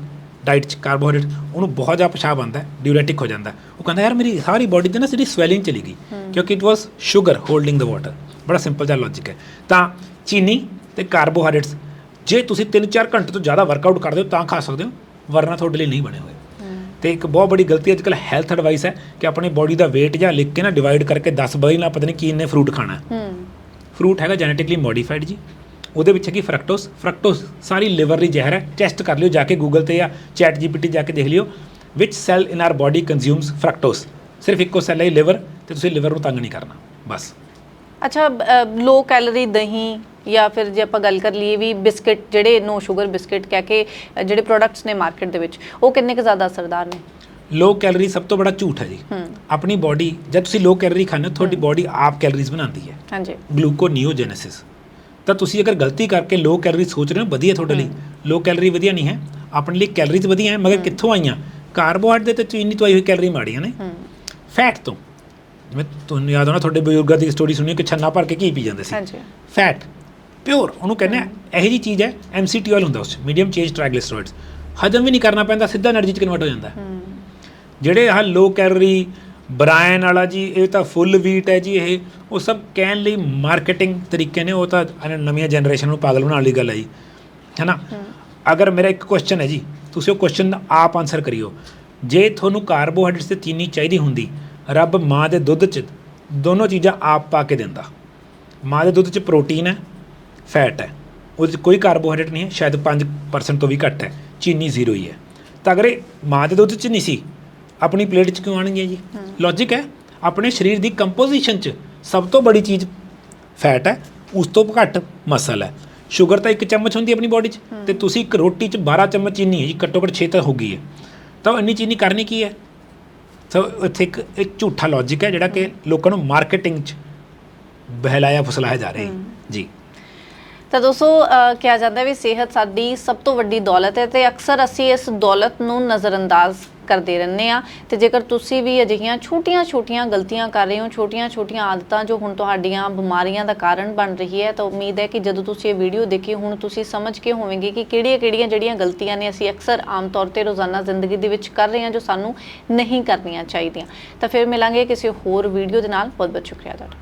ਡਾਈਟ ਚ ਕਾਰਬੋਹਾਈਡਰੇਟ ਉਹਨੂੰ ਬਹੁਤ ਜ਼ਿਆਦਾ ਪਿਸ਼ਾਬ ਆਉਂਦਾ ਹੈ ਡਿਊਰੈਟਿਕ ਹੋ ਜਾਂਦਾ ਉਹ ਕਹਿੰਦਾ, ਯਾਰ, ਮੇਰੀ ਸਾਰੀ ਬਾਡੀ ਤੇ ਨਾ ਸਿੱਧੀ ਸਵੈਲਿੰਗ ਚਲੀ ਗਈ, ਕਿਉਂਕਿ it was sugar holding the water ਬੜਾ ਸਿੰਪਲ ਜਿਹਾ ਲੌਜੀਕ ਹੈ। ਤਾਂ ਚੀਨੀ ਤੇ ਕਾਰਬੋਹਾਈਡਰੇਟਸ ਜੇ ਤੁਸੀਂ 3-4 ਘੰਟੇ ਤੋਂ ਜ਼ਿਆਦਾ ਵਰਕਆਊਟ ਕਰਦੇ ਹੋ ਤਾਂ ਖਾ ਸਕਦੇ ਹੋ ਵਰਨਾ ਤੁਹਾਡੇ ਲਈ ਨਹੀਂ ਬਣੇ ਹੋਏ। ਤੇ ਇੱਕ ਬਹੁਤ ਬੜੀ ਗਲਤੀ ਅੱਜ ਕੱਲ੍ਹ ਹੈਲਥ ਐਡਵਾਈਸ ਹੈ ਕਿ ਆਪਣੀ ਬਾਡੀ ਦਾ weight ਜਾਂ ਲਿਖ ਕੇ ਨਾ ਡਿਵਾਈਡ ਕਰਕੇ 10 ਬਈ ਨਾਲ ਪਤਾ ਨਹੀਂ ਕੀ ਇੰਨੇ ਫਰੂਟ ਖਾਣਾ। ਹੈ। ਫਰੂਟ ਹੈਗਾ ਜੈਨੇਟਿਕਲੀ ਮੋਡੀਫਾਈਡ ਜੀ। ਉਹਦੇ ਵਿੱਚ ਹੈਗੀ ਫਰਕਟੋਸ ਫਰਕਟੋਸ ਸਾਰੀ ਲਿਵਰ ਦੀ ਜ਼ਹਿਰ ਹੈ। ਟੈਸਟ ਕਰ ਲਿਓ ਜਾ ਕੇ ਗੂਗਲ ਤੇ ਜਾਂ ਚੈਟ ਜੀਪੀਟੀ ਜਾ ਕੇ ਦੇਖ ਲਿਓ which cell in our body consumes fructose ਸਿਰਫ ਇੱਕੋ ਸੈੱਲ ਹੈ ਲਿਵਰ ਤੇ ਤੁਸੀਂ ਲਿਵਰ ਨੂੰ ਤੰਗ ਨਹੀਂ ਕਰਨਾ। ਬਸ। ਅੱਛਾ ਲੋ ਕੈਲਰੀ ਦਹੀਂ ਜਾਂ ਫਿਰ ਜੇ ਆਪਾਂ ਗੱਲ ਕਰ ਲਈਏ ਵੀ ਬਿਸਕਟ ਜਿਹੜੇ ਨੋ ਸ਼ੂਗਰ ਬਿਸਕਟ ਕਹਿ ਕੇ ਜਿਹੜੇ ਪ੍ਰੋਡਕਟਸ ਨੇ ਮਾਰਕੀਟ ਦੇ ਵਿੱਚ ਉਹ ਕਿੰਨੇ ਕੁ ਜ਼ਿਆਦਾ ਅਸਰਦਾਰ ਨੇ? ਲੋ ਕੈਲਰੀ ਸਭ ਤੋਂ ਬੜਾ ਝੂਠ ਹੈ ਜੀ। ਆਪਣੀ ਬਾਡੀ ਜਦ ਤੁਸੀਂ ਲੋ ਕੈਲਰੀ ਖਾਂਦੇ ਹੋ ਤੁਹਾਡੀ ਬਾਡੀ ਆਪ ਕੈਲਰੀਜ਼ ਬਣਾਉਂਦੀ ਹੈ। ਹਾਂਜੀ। ਗਲੂਕੋਨੀਓਜੈਨੇਸਿਸ ਤਾਂ ਤੁਸੀਂ ਅਗਰ ਗਲਤੀ ਕਰਕੇ ਲੋ ਕੈਲਰੀ ਸੋਚ ਰਹੇ ਹੋ ਵਧੀਆ ਤੁਹਾਡੇ ਲਈ। ਲੋ ਕੈਲਰੀ ਵਧੀਆ ਨਹੀਂ ਹੈ। ਆਪਣੇ ਲਈ ਕੈਲਰੀਜ਼ ਵਧੀਆ ਹੈ ਮਗਰ ਕਿੱਥੋਂ ਆਈਆਂ? ਕਾਰਬੋਹਾਈਡਰੇਟ ਤੇ ਚੀਨੀ ਤੋਂ ਆਈ ਹੋਈ ਕੈਲਰੀ ਮਾੜੀਆਂ ਨੇ। ਫੈਟ ਤੋਂ। ਜਿਵੇਂ ਤੁਹਾਨੂੰ ਯਾਦ ਹੋਣਾ ਤੁਹਾਡੇ ਬਜ਼ੁਰਗਾਂ ਦੀ ਸਟੋਰੀ ਸੁਣੀ ਕਿ ਛੰਨਾ ਭਰ ਕੇ ਘੀ ਪੀ ਜਾਂਦੇ ਸੀ। ਹਾਂਜੀ। ਫੈਟ ਪਿਓਰ ਉਹਨੂੰ ਕਹਿੰਦੇ ਆ ਇਹੋ ਜੀ ਚੀਜ਼ ਹੈ MCT ਆਇਲ ਹੁੰਦਾ ਉਸ ਮੀਡੀਅਮ ਚੇਂਜ ਟ੍ਰਾਈਗਲਿਸਰਾਈਡਸ ਹਜਮ ਵੀ ਨਹੀਂ ਕਰਨਾ ਪੈਂਦਾ ਸਿੱਧਾ એનર્ਜੀ ਚ ਕਨਵਰਟ ਹੋ ਜਾਂਦਾ। ਜਿਹੜੇ ਆ ਲੋ ਕੈਲਰੀ ਬਰਾਇਨ ਵਾਲਾ ਜੀ ਇਹ ਤਾਂ ਫੁੱਲ ਵੀਟ ਹੈ ਜੀ ਇਹ ਉਹ ਸਭ ਕਹਿਣ ਲਈ ਮਾਰਕੀਟਿੰਗ ਤਰੀਕੇ ਨੇ ਉਹ ਤਾਂ ਨਵੀਆਂ ਜਨਰੇਸ਼ਨ ਨੂੰ ਪਾਗਲ ਬਣਾਉਣ ਵਾਲੀ ਗੱਲ ਹੈ ਜੀ। ਹੈਨਾ? ਅਗਰ ਮੇਰਾ ਇੱਕ ਕੁਐਸਚਨ ਹੈ ਜੀ ਤੁਸੀਂ ਉਹ ਕੁਐਸਚਨ ਦਾ ਆਪ ਆਨਸਰ ਕਰਿਓ। ਜੇ ਤੁਹਾਨੂੰ ਕਾਰਬੋਹਾਈਡਰੇਟਸ ਤੇ ਚੀਨੀ ਚਾਹੀਦੀ ਹੁੰਦੀ ਰੱਬ ਮਾਂ ਦੇ ਦੁੱਧ 'ਚ ਦੋਨੋਂ ਚੀਜ਼ਾਂ ਆਪ ਪਾ ਕੇ ਦਿੰਦਾ। ਮਾਂ ਦੇ ਦੁੱਧ 'ਚ ਪ੍ਰੋਟੀਨ ਹੈ ਫੈਟ ਹੈ। ਉਹਦੇ ਕੋਈ ਕਾਰਬੋਹਾਈਡਰੇਟ ਨਹੀਂ ਹੈ ਸ਼ਾਇਦ 5% ਤੋਂ ਵੀ ਘੱਟ ਹੈ। ਚੀਨੀ ਜ਼ੀਰੋ ਹੀ ਹੈ। ਤਾਂ ਅਗਰ ਇਹ ਮਾਂ ਦੇ ਦੁੱਧ 'ਚ ਨਹੀਂ ਸੀ ਆਪਣੀ ਪਲੇਟ 'ਚ ਕਿਉਂ ਆਣਗੀਆਂ ਜੀ? ਲੌਜੀਕ ਹੈ। ਆਪਣੇ ਸਰੀਰ ਦੀ ਕੰਪੋਜੀਸ਼ਨ 'ਚ ਸਭ ਤੋਂ ਬੜੀ ਚੀਜ਼ ਫੈਟ ਹੈ ਉਸ ਤੋਂ ਘੱਟ ਮਸਲ ਹੈ। ਸ਼ੂਗਰ ਤਾਂ ਇੱਕ ਚਮਚ ਹੁੰਦੀ ਆਪਣੀ ਬਾਡੀ 'ਚ ਤੇ ਤੁਸੀਂ ਇੱਕ ਰੋਟੀ 'ਚ 12 ਚਮਚ ਚੀਨੀ ਹੈ ਜੀ ਘੱਟੋ ਘੱਟ 6 ਤਾਂ ਹੋ ਗਈ ਹੈ। ਤਾਂ ਇੰਨੀ ਚੀਨੀ ਕਰਨੀ ਕੀ ਹੈ? ਸੋ ਇੱਥੇ ਇੱਕ ਇੱਕ ਝੂਠਾ ਲੌਜੀਕ ਹੈ ਜਿਹੜਾ ਕਿ ਲੋਕਾਂ ਨੂੰ ਮਾਰਕੀਟਿੰਗ 'ਚ ਬਹਿਲਾਇਆ ਫੁਸਲਾਇਆ ਜਾ ਰਿਹਾ ਹੈ। ਜੀ। ਤਾਂ ਦੋਸਤੋ ਕਿਹਾ ਜਾਂਦਾ ਵੀ ਸਿਹਤ ਸਾਡੀ ਸਭ ਤੋਂ ਵੱਡੀ ਦੌਲਤ ਹੈ ਤੇ ਅਕਸਰ ਅਸੀਂ ਇਸ ਦੌਲਤ ਨੂੰ ਨਜ਼ਰਅੰਦਾਜ਼ ਕਰਦੇ ਰਹਿੰਦੇ ਆ ਤੇ ਜੇਕਰ ਤੁਸੀਂ ਵੀ ਅਜਿਹੀਆਂ ਛੋਟੀਆਂ-ਛੋਟੀਆਂ ਗਲਤੀਆਂ ਕਰ ਰਹੇ ਹੋ, ਛੋਟੀਆਂ-ਛੋਟੀਆਂ ਆਦਤਾਂ ਜੋ ਹੁਣ ਤੁਹਾਡੀਆਂ ਬਿਮਾਰੀਆਂ ਦਾ ਕਾਰਨ ਬਣ ਰਹੀ ਹੈ, ਤਾਂ ਉਮੀਦ ਹੈ ਕਿ ਜਦੋਂ ਤੁਸੀਂ ਇਹ ਵੀਡੀਓ ਦੇਖੀ, ਹੁਣ ਤੁਸੀਂ ਸਮਝ ਕੇ ਹੋਵੋਗੇ ਕਿ ਕਿਹੜੀਆਂ-ਕਿਹੜੀਆਂ ਜਿਹੜੀਆਂ ਗਲਤੀਆਂ ਨੇ ਅਸੀਂ ਅਕਸਰ ਆਮ ਤੌਰ ਤੇ ਰੋਜ਼ਾਨਾ ਜ਼ਿੰਦਗੀ ਦੇ ਵਿੱਚ ਕਰ ਰਹੇ ਹਾਂ ਜੋ ਸਾਨੂੰ ਨਹੀਂ ਕਰਨੀਆਂ ਚਾਹੀਦੀਆਂ। ਤਾਂ ਫਿਰ ਮਿਲਾਂਗੇ ਕਿਸੇ ਹੋਰ ਵੀਡੀਓ ਦੇ ਨਾਲ। ਬਹੁਤ ਬਹੁਤ ਸ਼ੁਕਰੀਆ ਤੁਹਾਡਾ।